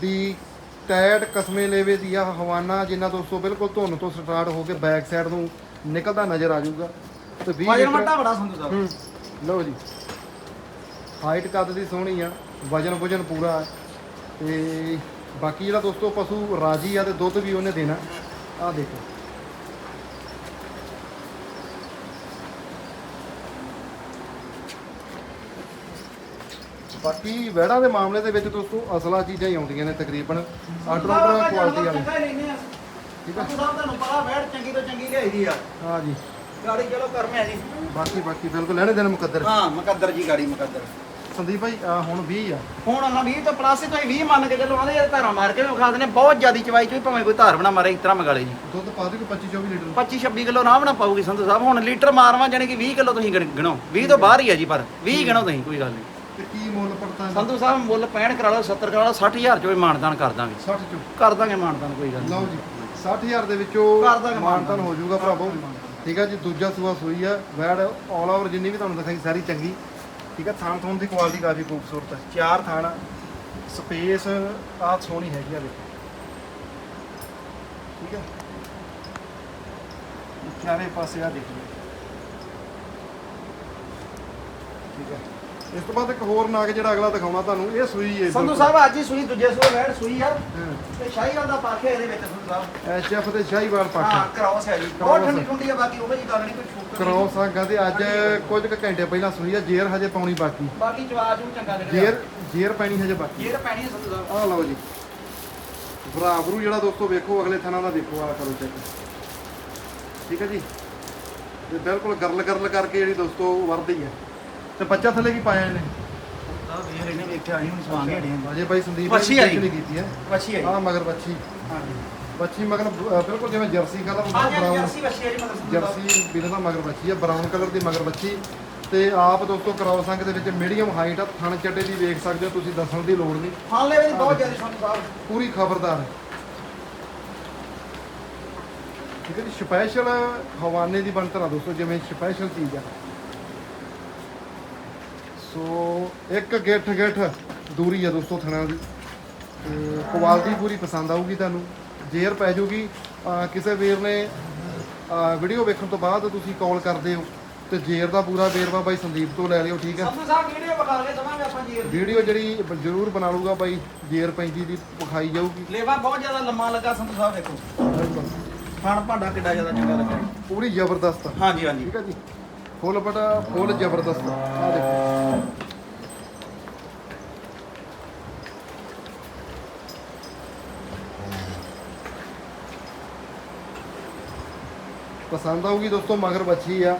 Speaker 1: ਵੀ ਟਾਇਰ ਕਸਮੇ ਲੇਵੇ ਦੀ ਆ ਹਵਾਨਾ ਜਿੰਨਾ ਦੋਸਤੋ ਬਿਲਕੁਲ ਧੁੰਨ ਤੋਂ ਸਟਾਰਟ ਹੋ ਕੇ ਬੈਕ ਸਾਈਡ ਨੂੰ ਨਿਕਲਦਾ ਨਜ਼ਰ ਆ ਜਾਊਗਾ। ਤੇ 20
Speaker 2: ਵਜਨ ਵੱਡਾ ਬੜਾ ਸੰਧੂ ਸਾਹਿਬ।
Speaker 1: ਲਓ ਜੀ। ਹਾਈਟ ਕੱਦ ਦੀ ਸੋਹਣੀ ਆ ਵਜਨ ਵਜਨ ਪੂਰਾ ਹੈ ਤੇ ਬਾਕੀ ਜਿਹੜਾ ਦੋਸਤੋ ਪਸ਼ੂ ਰਾਜੀ ਆ ਤੇ ਦੁੱਧ ਵੀ ਉਹਨੇ ਦੇਣਾ। ਆ ਦੇਖੋ। ਬਾਕੀ ਵੈੜਾਂ ਦੇ ਮਾਮਲੇ ਦੇ ਵਿੱਚ ਦੋਸਤੋ ਅਸਲਾ ਚੀਜ਼ਾਂ ਹੀ ਆਉਂਦੀਆਂ ਨੇ ਤਕਰੀਬਨ ਆਰਡਰ ਕੁਆਲਿਟੀ ਵਾਲੀ। ਠੀਕ
Speaker 2: ਸਾਹਿਬ ਤੁਹਾਨੂੰ ਪਤਾ ਵੈੜ ਚੰਗੀ ਤੋਂ ਚੰਗੀ ਲਿਆਈਦੀ ਆ।
Speaker 1: ਹਾਂ ਜੀ।
Speaker 2: ਗਾੜੀ ਚਲੋ ਕਰਮੇ ਆ ਜੀ।
Speaker 1: ਬਾਕੀ ਬਾਕੀ ਬਿਲਕੁਲ ਲੈਣੇ ਦੇਣ ਮੁਕੱਦਰ।
Speaker 2: ਹਾਂ ਮੁਕੱਦਰ ਜੀ ਗਾੜੀ ਮੁਕੱਦਰ।
Speaker 1: ਸੰਦੀਪ ਭਾਈ ਹੁਣ 20 ਆ।
Speaker 2: ਹੁਣ ਉਹਨਾਂ 20 ਤੋਂ ਪਲੱਸ ਤੋਂ 20 ਮੰਨ ਕੇ ਚੱਲੋ ਆਂਦੇ ਧਾਰਾਂ ਮਾਰ ਕੇ ਵਿਖਾ ਦਿੰਦੇ ਬਹੁਤ ਜ਼ਿਆਦੀ ਚਵਾਈ ਚ ਵੀ ਭਾਵੇਂ ਕੋਈ ਧਾਰ ਬਣਾ ਮਾਰੇ ਇਸ ਤਰ੍ਹਾਂ ਮਗਾਲੇ ਜੀ।
Speaker 1: ਦੁੱਧ ਪਾ ਦੇ ਕਿ 25 24 ਲੀਟਰ
Speaker 2: 25 26 ਕਿਲੋ ਆਰਾਮ ਨਾਲ ਪਾਊਗੀ ਸੰਧੂ ਸਾਹਿਬ। ਹੁਣ ਲੀਟਰ ਮਾਰਵਾ ਜਾਣੀ ਕਿ 20 ਕਿਲੋ ਤੁਸੀਂ ਗਿਣ- ਗਿਣੋ। 20 ਤੋਂ ਬਾਹਰ ਹੀ ਆ ਜੀ ਪਰ 20 ਗਿਣੋ ਤੁਸੀਂ ਕੋਈ ਗੱਲ ਨਹੀਂ।
Speaker 1: ਮੁੱਲ ਪੜਤਾ
Speaker 2: ਸੰਧੂ ਸਾਹਿਬ ਮੁੱਲ 65 ਕਰਾ ਲਓ 70 ਕਰਾ ਲਓ 60000 ਚ ਵੀ ਮਾਨਦਾਨ ਕਰ ਦਾਂਗੇ।
Speaker 1: 60 ਚੋਂ।
Speaker 2: ਕਰ ਦਾਂਗੇ ਮਾਨਦਾਨ ਕੋਈ ਗੱਲ ਨਹੀਂ
Speaker 1: ਲਓ ਜੀ 60000 ਦੇ ਵਿੱਚੋਂ
Speaker 2: ਕਰ ਦਾਂਗੇ
Speaker 1: ਮਾਨਤਨ ਹੋ ਜਾਊਗਾ ਭਰਾਵੋ। ਠੀਕ ਆ ਜੀ ਦੂਜਾ ਸੂਆ ਸੂਈ ਆ ਵੈੜ ਆਲ ਓਵਰ ਜਿੰਨੀ ਵੀ ਤੁਹਾਨੂੰ ਦਿਖਾਈ ਸਾਰੀ ਚੰਗੀ। ਠੀਕ ਆ ਥਾਣ ਥੋਣ ਦੀ ਕੁਆਲਿਟੀ ਕਾਫੀ ਖੂਬਸੂਰਤ ਹੈ ਚਾਰ ਥਾਣ ਸਪੇਸ ਆਹ ਸੋਹਣੀ ਹੈਗੀ ਆ ਦੇਖੋ। ਠੀਕ ਆ। ਚਾਰੇ ਪਾਸੇ ਆ ਦੇਖੋ। ਠੀਕ ਆ। ਇਸ ਤੋਂ ਬਾਅਦ ਇੱਕ ਹੋਰ ਨਾਗ ਜਿਹੜਾ ਅਗਲਾ ਦਿਖਾਉਣਾ ਤੁਹਾਨੂੰ ਇਹ ਸੂਈ ਹੈ
Speaker 2: ਸੰਧੂ ਸਾਹਿਬ ਅੱਜ ਹੀ ਸੂਈ ਦੂਜੇ ਸੂਏ ਵੈੜ ਸੂਈ ਆ। ਤੇ ਸ਼ਾਹੀਵਾਲ ਦਾ ਪਾਖੇ ਇਹਦੇ ਵਿੱਚ ਸੰਧੂ ਸਾਹਿਬ।
Speaker 1: ਐਚਐਫ ਤੇ ਸ਼ਾਹੀਵਾਲ ਪੱਟ
Speaker 2: ਹਾਂ। ਕ੍ਰਾਸ ਹੈ ਜੀ। ਬਹੁਤ ਠੰਡੀ। ਠੰਡੀ ਆ ਬਾਕੀ ਉਹ ਜੀ ਗੱਲ ਨਹੀਂ ਕੋਈ ਛੂਕ
Speaker 1: ਕ੍ਰੋਸ ਸੰਗਾਂ ਤੇ ਅੱਜ ਕੁਝ ਕੁ ਘੰਟੇ ਪਹਿਲਾਂ ਸੂਈ ਆ ਜੇਰ ਹਜੇ ਪਾਉਣੀ ਬਾਕੀ।
Speaker 2: ਬਾਕੀ ਜਵਾਜ ਨੂੰ ਚੰਗਾ ਲੱਗਿਆ
Speaker 1: ਜੇਰ ਜੇਰ ਪੈਣੀ ਹਜੇ ਬਾਕੀ।
Speaker 2: ਜੇਰ ਪੈਣੀ ਹੈ ਸੰਧੂ ਸਾਹਿਬ।
Speaker 1: ਆਹ ਲਓ ਜੀ। ਬਰਾਬਰੂ ਜਿਹੜਾ ਦੋਸਤੋ ਵੇਖੋ ਅਗਲੇ ਥਾਣਾ ਦਾ ਦੇਖੋ ਆ ਕਰੋ ਚੈੱਕ। ਠੀਕ ਹੈ ਜੀ? ਤੇ ਬਿਲਕੁਲ ਗਰਲ ਗਰਲ ਕਰਕੇ ਜਿਹੜੀ ਦੋਸਤੋ ਵਰਦੀ ਹੈ। ਤੇ ਬੱਚਾ ਥੱਲੇ ਕੀ ਪਾਇਆ ਇਹਨੇ?
Speaker 2: ਸਾਹਿਬ ਵੇਖ ਰਹੇ ਨੇ ਵੇਖਿਆ ਨਹੀਂ ਹੁਣ ਸਵਾਂਗੇ ਅੜੀਆਂ
Speaker 1: ਅਜੇ ਭਾਈ ਸੰਦੀਪ
Speaker 2: ਵੱਛੀ
Speaker 1: ਨੇ
Speaker 2: ਆਈ।
Speaker 1: ਨਹੀਂ ਕੀਤੀ ਹੈ।
Speaker 2: ਵੱਛੀ ਹੈ
Speaker 1: ਆਹ ਮਗਰ ਬੱਚੀ
Speaker 2: ਹਾਂਜੀ।
Speaker 1: ਬੱਚੀ ਮਗਰ ਅ, ਬਿਲਕੁਲ ਜਿਵੇਂ ਜਰਸੀ ਕਲਰ ਹੁੰਦਾ
Speaker 2: ਹਾਂਜੀ
Speaker 1: ਬਰਾਊਨ
Speaker 2: ਜਰਸੀ ਵੱਛੀ ਹੈ ਜੀ ਮਤਲਬ ਸੰਧੂ ਸਾਹਿਬ
Speaker 1: ਜਰਸੀ ਬਿਨਾਂ ਦਾ ਮਗਰ ਬੱਚੀ ਹੈ ਬਰਾਊਨ ਕਲਰ ਦੀ ਮਗਰ ਬੱਚੀ ਤੇ ਆਪ ਦੋਸਤੋ ਕ੍ਰੋਸ ਅੰਗ ਦੇ ਵਿੱਚ ਮੀਡੀਅਮ ਹਾਈਟ ਆ ਥਣ ਚੱਡੇ ਦੀ ਵੇਖ ਸਕਦੇ ਹੋ ਤੁਸੀਂ ਦੱਸਣ ਦੀ ਲੋੜ ਨਹੀਂ।
Speaker 2: ਹਾਂ ਲੈ ਵੀ ਬਹੁਤ ਜ਼ਿਆਦਾ ਸੰਧੂ ਸਾਹਿਬ
Speaker 1: ਪੂਰੀ ਖਬਰਦਾਰ। ਹੈ ਠੀਕ ਹੈ ਜੀ ਸਪੈਸ਼ਲ ਹਵਾਨੇ ਦੀ ਬਣਤਰ ਆ ਦੋਸਤੋ ਜਿਵੇਂ ਸਪੈਸ਼ਲ ਚੀਜ਼ ਆ। ਸੋ ਇੱਕ ਗਿੱਠ ਗਿੱਠ ਦੂਰੀ ਆ ਦੋਸਤੋ ਥਣਾ ਦੀ। ਤੇ ਕੁਆਲਿਟੀ ਪੂਰੀ ਪਸੰਦ ਆਊਗੀ ਤੁਹਾਨੂੰ। ਜੇਰ ਪੈ ਜਾਊਗੀ ਅਹ ਕਿਸੇ ਵੀਰ ਨੇ ਵੀਡੀਓ ਵੇਖਣ ਤੋਂ ਬਾਅਦ ਤੁਸੀਂ ਕਾਲ ਕਰਦੇ ਹੋ। ਤੇ ਜੇਰ ਦਾ ਪੂਰਾ ਵੇਰਵਾ ਬਾਈ ਸੰਦੀਪ ਤੋਂ ਲੈ ਲਿਓ ਠੀਕ ਹੈ
Speaker 2: ਸੰਧੂ ਸਾਹਿਬ ਵੀਡੀਓ ਵਿਖਾ ਕੇ ਦਵਾਂਗੇ ਆਪਾਂ ਜੀ
Speaker 1: ਵੀਡੀਓ ਜਿਹੜੀ ਜ਼ਰੂਰ ਬਣਾ ਲੂਗਾ ਬਾਈ। ਜੇਰ ਪੈਂਦੀ ਦੀ ਵਿਖਾਈ ਜਾਊਗੀ।
Speaker 2: ਲੇਵਾ ਬਹੁਤ ਜ਼ਿਆਦਾ ਲੰਮਾ ਲੱਗਾ ਸੰਧੂ ਸਾਹਿਬ ਦੇਖੋ। ਖਾਣ ਭਾਂਡਾ ਕਿੱਡਾ ਜ਼ਿਆਦਾ ਚੰਗਾ ਲੱਗਾ।
Speaker 1: ਪੂਰੀ ਜ਼ਬਰਦਸਤ।
Speaker 2: ਹਾਂਜੀ ਹਾਂਜੀ।
Speaker 1: ਠੀਕ ਹੈ ਜੀ। ਫੁੱਲ ਬਟਾ ਫੁੱਲ ਜ਼ਬਰਦਸਤ ਆ ਦੇਖੋ। ਪਸੰਦ ਆਊਗੀ ਦੋਸਤੋ, ਮਗਰ ਬੱਚੀ ਆ।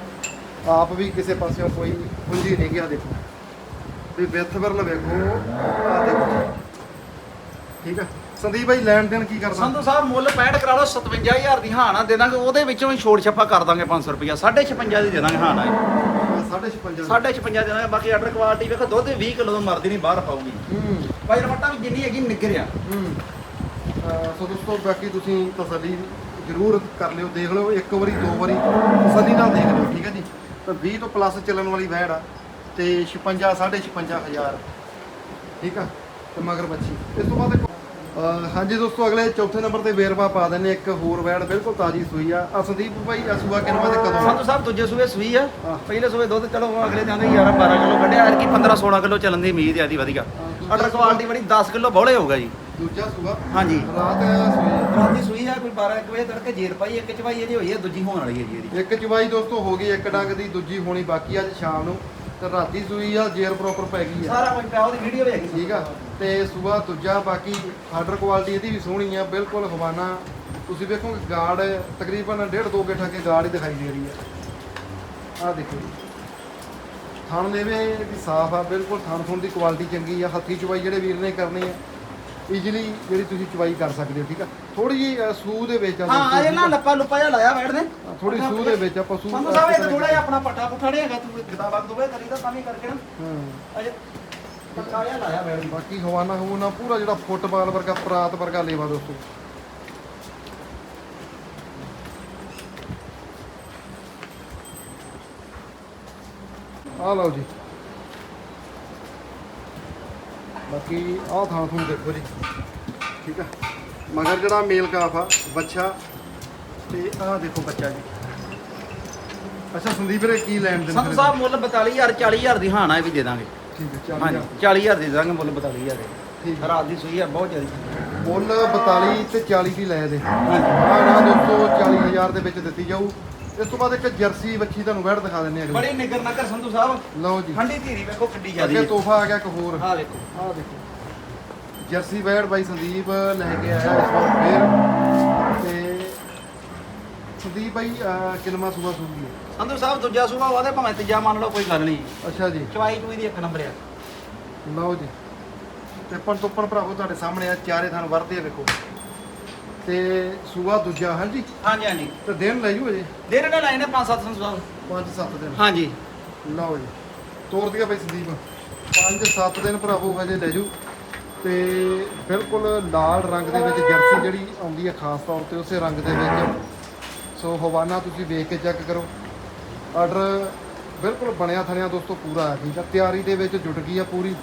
Speaker 1: ਆਪ ਵੀ ਕਿਸੇ ਪਾਸਿਓਂ ਕੋਈ ਪੁੰਜੀ ਨਹੀਂ ਗਿਆ ਦੇਖੋ। ਵੀ ਵਿੱਥ ਵਰਲ ਵੇਖੋ ਆ ਦੇਖੋ। ਠੀਕ ਆ? ਸੰਦੀਪ ਭਾਈ ਲੈਣ ਦੇਣ ਕੀ ਕਰਦਾ?
Speaker 2: ਸੰਧੂ ਸਾਹਿਬ ਮੁੱਲ 65 ਕਰਾ ਲਓ 57000 ਦੀ ਹਾਂ ਨਾ ਦੇ ਦਾਂਗੇ ਉਹਦੇ ਵਿੱਚੋਂ ਵੀ ਛੋੜ ਛੱਪਾ ਕਰ ਦਾਂਗੇ 500 ਰੁਪਇਆ 56 ਦੀ ਦੇ ਦਾਂਗੇ ਹਾਂ
Speaker 1: 56
Speaker 2: ਸਾਢੇ 56 ਦੇ। ਦਾਂਗੇ ਬਾਕੀ ਆਰਡਰ ਕੁਆਲਿਟੀ ਵੇਖੋ ਦੁੱਧ 20 ਕਿਲੋ ਤੋਂ ਮਰਦੀ ਨਹੀਂ ਬਾਹਰ ਪਾਉਗੀ
Speaker 1: ਹੂੰ।
Speaker 2: ਬਾਈ ਰਮਟਾ ਵੀ ਜਿੰਨੀ ਹੈਗੀ ਨਿੱਗਰ ਆ
Speaker 1: ਹੂੰ। ਅਹ ਸੋ ਦੋਸਤੋ ਬਾਕੀ ਤੁਸੀਂ ਤਸੱਲੀ ਜ਼ਰੂਰ ਕਰ ਲਿਓ ਦੇਖ ਲਿਓ ਇੱਕ ਵਾਰੀ ਦੋ ਵਾਰੀ ਤਸੱਲੀ ਨਾਲ ਦੇਖ ਲਿਓ ਠੀਕ ਹੈ ਜੀ? ਤਾਂ 20 ਤੋਂ ਪਲੱਸ ਚੱਲਣ ਵਾਲੀ ਵੈੜ ਆ ਤੇ 56 56 ਹਜ਼ਾਰ ਠੀਕ ਆ? ਤੇ ਮਗਰ ਬੱਚੀ। ਇਸ ਤੋਂ ਬਾਅਦ ਹਾਂਜੀ ਦੋਸਤੋ ਅਗਲੇ ਚੌਥੇ ਨੰਬਰ ਤੇ ਵੇਰਵਾ ਪਾ ਦਿੰਨੇ ਇੱਕ ਹੋਰ ਵੈੜ ਬਿਲਕੁਲ ਤਾਜੀ ਸੂਈ ਆ। ਆ ਸੰਦੀਪ ਭਾਈ ਆ ਸੂਆ ਕਿੰਨਾ ਤੇ ਕਦੋਂ
Speaker 2: ਸੰਧੂ ਸਾਹਿਬ ਦੂਜੇ ਸੂਏ ਸੂਈ ਆ। ਪਹਿਲੇ ਸੂਏ ਦੁੱਧ ਚਲੋ ਅਗਲੇ ਜਾਂਦੇ 11 12 ਕਿਲੋ ਕੱਢਿਆ। ਐਰ ਕੀ 15 16 ਕਿਲੋ ਚੱਲਣ ਦੀ ਉਮੀਦ ਆ ਦੀ ਵਧੀਆ। ਆਰਡਰ ਕੁਆਲਿਟੀ ਬੜੀ 10 ਕਿਲੋ ਬੌਲੇ ਹੋਊਗਾ ਜੀ।
Speaker 1: ਦੂਜਾ ਸੂਆ?
Speaker 2: ਹਾਂਜੀ।
Speaker 1: ਰਾਤ ਸੂਈ? ਆ।
Speaker 2: ਰਾਤ ਦੀ ਸੂਈ ਆ ਕੋਈ 12 1 ਵਜੇ ਤੜਕੇ ਜੇਰ ਪਾਈ ਇੱਕ ਚਵਾਈ ਇਹਦੀ ਹੋਈ ਹੈ ਦੂਜੀ ਹੋਣ ਵਾਲੀ ਹੈ ਜੀ ਇਹਦੀ।
Speaker 1: ਇੱਕ ਚਵਾਈ ਦੋਸਤੋ ਹੋ ਗਈ ਇੱਕ ਡੰਗ ਦੀ ਦੂਜੀ ਹੋਣੀ ਬਾਕੀ ਅੱਜ ਸ਼ਾਮ ਨੂੰ। ਤੇ ਰਾਤੀ ਸੂਈ ਆ ਜੇਰ ਪ੍ਰੋਪਰ ਪੈ ਗਈ ਆ।
Speaker 2: ਸਾਰਾ ਕੁਝ ਪਿਆ ਉਹਦੀ ਵੀਡੀਓ ਵੀ ਹੈਗੀ।
Speaker 1: ਠੀਕ ਆ। ਤੇ ਸੂਆ ਦੂਜਾ ਬਾਕੀ ਆਰਡਰ ਕੁਆਲਿਟੀ ਇਹਦੀ ਵੀ ਸੋਹਣੀ ਆ ਬਿਲਕੁਲ ਹਵਾਨਾ। ਤੁਸੀਂ ਵੇਖੋਗੇ ਗਾਰਡ ਤਕਰੀਬਨ 1.5 2 ਗੇਠਾ ਕੇ ਗਾਰਡ ਹੀ ਦਿਖਾਈ ਦੇ ਰਹੀ ਆ। ਆ ਦੇਖੋ ਜੀ। ਥਣ ਦੇਵੇ ਵੀ ਸਾਫ਼ ਆ ਬਿਲਕੁਲ ਥਣ ਥਣ ਦੀ ਕੁਆਲਿਟੀ ਚੰਗੀ ਆ। ਹੱਥੀ ਚਵਾਈ ਜਿਹੜੇ ਵੀਰ ਨੇ ਕਰਨੀ ਆ ਈਜ਼ੀਲੀ ਜਿਹੜੀ ਤੁਸੀਂ ਚਵਾਈ ਕਰ ਸਕਦੇ ਹੋ ਠੀਕ ਆ? ਥੋੜੀ ਜੀ ਸੂ ਦੇ ਵਿੱਚ ਆ
Speaker 2: ਹਾਂ ਇਹ ਨਾ ਲੱਪਾ ਲੁੱਪਾ ਜਿਹਾ ਲਾਇਆ ਬੈਠ ਨੇ।
Speaker 1: ਥੋੜੀ ਸੂ ਦੇ ਵਿੱਚ ਆਪਾਂ ਸੂ
Speaker 2: ਸੰਧੂ ਸਾਹਿਬ ਇਹ ਥੋੜਾ ਜਿਹਾ ਆਪਣਾ ਪੱਟਾ ਪੁੱਠਾ ਨਹੀਂ ਹੈਗਾ ਤੂੰ ਕਿਤਾਬਾਂ ਦੋਵੇਂ ਕਰੀਦਾ ਤਾਂ ਵੀ ਕਰਕੇ ਨਾ।
Speaker 1: ਹਾਂ।
Speaker 2: ਅਜੇ ਜਿਹਾ ਲਾਇਆ
Speaker 1: ਬਾਕੀ ਹਵਾਨਾ ਹਵਾਨਾ ਪੂਰਾ ਜਿਹੜਾ ਫੁੱਟਬਾਲ ਵਰਗਾ ਪਰਾਤ ਵਰਗਾ ਲੇਵਾ ਦੋਸਤੋ। ਆ ਲਓ ਜੀ। ਬਾਕੀ ਆਹ ਥਾਂ ਤੁਹਾਨੂੰ ਦੇਖੋ ਜੀ। ਠੀਕ ਆ? ਮਗਰ ਜਿਹੜਾ ਮੇਲ ਕਾਫ ਆ ਬੱਚਾ ਤੇ ਆਹ ਦੇਖੋ ਬੱਚਾ ਜੀ। ਅੱਛਾ ਸੰਦੀਪ ਵੀਰੇ ਕੀ ਲੈਣ ਦੇਣ
Speaker 2: ਸੰਧੂ ਸਾਹਿਬ ਮੁੱਲ 42000 40000 ਦੀ ਹਾਣਾ ਇਹ ਵੀ ਦੇ ਦਾਂਗੇ।
Speaker 1: ਠੀਕ ਹੈ ਚੱਲ
Speaker 2: ਹਾਂਜੀ
Speaker 1: ਜਾ
Speaker 2: 40000 ਦੇ ਦਾਂਗੇ ਮੁੱਲ 42000 ਦੇ।
Speaker 1: ਠੀਕ ਹੈ।
Speaker 2: ਰਾਤ ਦੀ ਸੂਈ ਆ ਬਹੁਤ ਜ਼ਿਆਦਾ।
Speaker 1: ਮੁੱਲ 42 ਤੇ 40 ਦੀ ਲੈ ਦੇ।
Speaker 2: ਹਾਂਜੀ।
Speaker 1: ਨਾ 40000 ਦੇ ਵਿੱਚ ਦਿੱਤੀ ਜਾਊ। ਇਸ ਤੋਂ ਬਾਅਦ ਇੱਕ ਜਰਸੀ ਵੱਛੀ ਤੁਹਾਨੂੰ ਵੈੜ ਦਿਖਾ ਦਿੰਨੇ ਆ ਅਗਲੇ।
Speaker 2: ਬੜੀ ਨਿਗਰ ਨਗਰ ਸੰਧੂ ਸਾਹਿਬ।
Speaker 1: ਲਓ ਜੀ।
Speaker 2: ਠੰਡੀ ਧੀਰੀ ਵੇਖੋ ਕਿੱਡੀ ਜ਼ਿਆਦੀ
Speaker 1: ਅੱਗੇ
Speaker 2: ਹੈ।
Speaker 1: ਤੋਹਫਾ ਆ ਗਿਆ ਇੱਕ ਹੋਰ।
Speaker 2: ਆਹ ਵੇਖੋ।
Speaker 1: ਆਹ ਦੇਖੋ। ਜਰਸੀ ਵੈੜ ਬਾਈ ਸੰਦੀਪ ਲੈ ਕੇ ਆਇਆ ਇਸ ਵਾਰ ਫੇਰ। ਤੇ ਸੰਦੀਪ ਬਾਈ ਕਿਲਮਾ ਸੂਆ ਸੂਗੀ ਹੈ?
Speaker 2: ਸੰਧੂ ਸਾਹਿਬ ਦੂਜਾ ਸੂਆ ਉਹਦੇ ਭਾਵੇਂ ਤੀਜਾ ਮੰਨ ਲਓ ਕੋਈ ਗੱਲ ਨਹੀਂ।
Speaker 1: ਅੱਛਾ ਜੀ।
Speaker 2: ਚਵਾਈ ਚੂਈ ਦੀ ਇੱਕ ਨੰਬਰ ਆ।
Speaker 1: ਲਓ ਜੀ। ਤੇ ਪਣ ਤੋਪਣ ਭਰਾਵੋ ਤੁਹਾਡੇ ਸਾਹਮਣੇ ਆ ਚਾਰੇ ਥਾਂ ਵਰਦੇ ਆ ਵੇਖੋ। ਤੇ ਸੂਆ ਦੂਜਾ ਹਾਂਜੀ?
Speaker 2: ਹਾਂਜੀ ਹਾਂਜੀ।
Speaker 1: ਤੇ ਦਿਨ ਲੈ ਜੂ ਅਜੇ
Speaker 2: ਦੇਰ ਨਾਲ ਲਾਈਨੇ 5-7 ਸੰਧੂ ਸਾਹਿਬ
Speaker 1: 5-7 ਦਿਨ।
Speaker 2: ਹਾਂਜੀ।
Speaker 1: ਲਓ ਜੀ। ਤੋਰ ਦਿਆ ਬਈ ਸੰਦੀਪ। 5-7 ਦਿਨ ਭਰਾਵੋ ਹਜੇ ਲੈ ਜੂ ਤੇ ਬਿਲਕੁਲ ਲਾਲ ਰੰਗ ਦੇ ਵਿੱਚ ਜਰਸੀ ਜਿਹੜੀ ਆਉਂਦੀ ਹੈ ਖਾਸ ਤੌਰ ਤੇ ਉਸੇ ਰੰਗ ਦੇ ਵਿੱਚ। ਸੋ ਹਵਾਨਾ ਤੁਸੀਂ ਵੇਖ ਕੇ ਚੈੱਕ ਕਰੋ। ਆਰਡਰ ਬਿਲਕੁਲ ਬਣਿਆ ਥਣਿਆ ਦੋਸਤੋ, ਪੂਰਾ ਹੈ, ਠੀਕ ਆ। ਤਿਆਰੀ ਦੇ ਵਿੱਚ ਜੁਟ ਗਈ ਆ ਪੂਰੀ।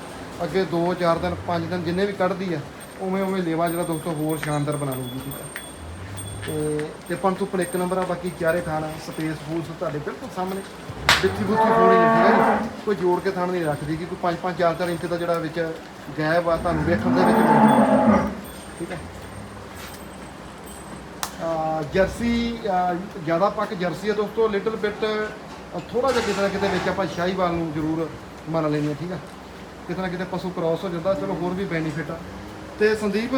Speaker 1: ਅੱਗੇ 2-4 ਦਿਨ 5 ਦਿਨ ਜਿੰਨੇ ਵੀ ਕੱਢਦੀ ਆ, ਉਵੇਂ ਉਵੇਂ ਲੇਵਾ ਜਿਹੜਾ ਦੋਸਤੋ ਹੋਰ ਸ਼ਾਨਦਾਰ ਬਣਾ ਲੂਗੀ ਠੀਕ ਆ। ਤੇ ਤੇ ਪੰਤੂ ਪਰ ਇੱਕ ਨੰਬਰ ਆ, ਬਾਕੀ ਚਾਰੇ ਥਾਣਾ, ਸਪੇਸ, ਫੂਸ ਤੁਹਾਡੇ ਬਿਲਕੁਲ ਸਾਹਮਣੇ। ਬਿੱਥੀ ਬੁੱਥੀ ਸੋਹਣੀ ਠੀਕ ਹੈ ਕੋਈ ਜੋੜ ਕੇ ਥਾਣ ਨਹੀਂ ਰੱਖਦੀ ਕਿ ਕੋਈ 5-5 4-4 ਇੰਚ ਦਾ ਜਿਹੜਾ ਵਿੱਚ ਗੈਪ ਆ, ਤੁਹਾਨੂੰ ਵੇਖਣ ਦੇ ਵਿੱਚ ਠੀਕ ਹੈ ਜਰਸੀ ਜ਼ਿਆਦਾ ਪੱਕ ਜਰਸੀ ਹੈ ਦੋਸਤੋ ਲਿਟਲ ਬਿਟ ਥੋੜਾ ਜਿਹਾ ਕਿਤੇ ਨਾ ਕਿਤੇ ਵਿੱਚ ਆਪਾਂ ਸ਼ਾਹੀਵਾਲ ਨੂੰ ਜ਼ਰੂਰ ਮੰਨ ਲੈਂਦੇ ਹਾਂ, ਠੀਕ ਆ? ਕਿਤੇ ਨਾ ਕਿਤੇ ਪਸ਼ੂ ਕ੍ਰਾਸ ਹੋ ਜਾਂਦਾ, ਚਲੋ ਹੋਰ ਵੀ ਬੈਨੀਫਿਟ ਆ। ਤੇ ਸੰਦੀਪ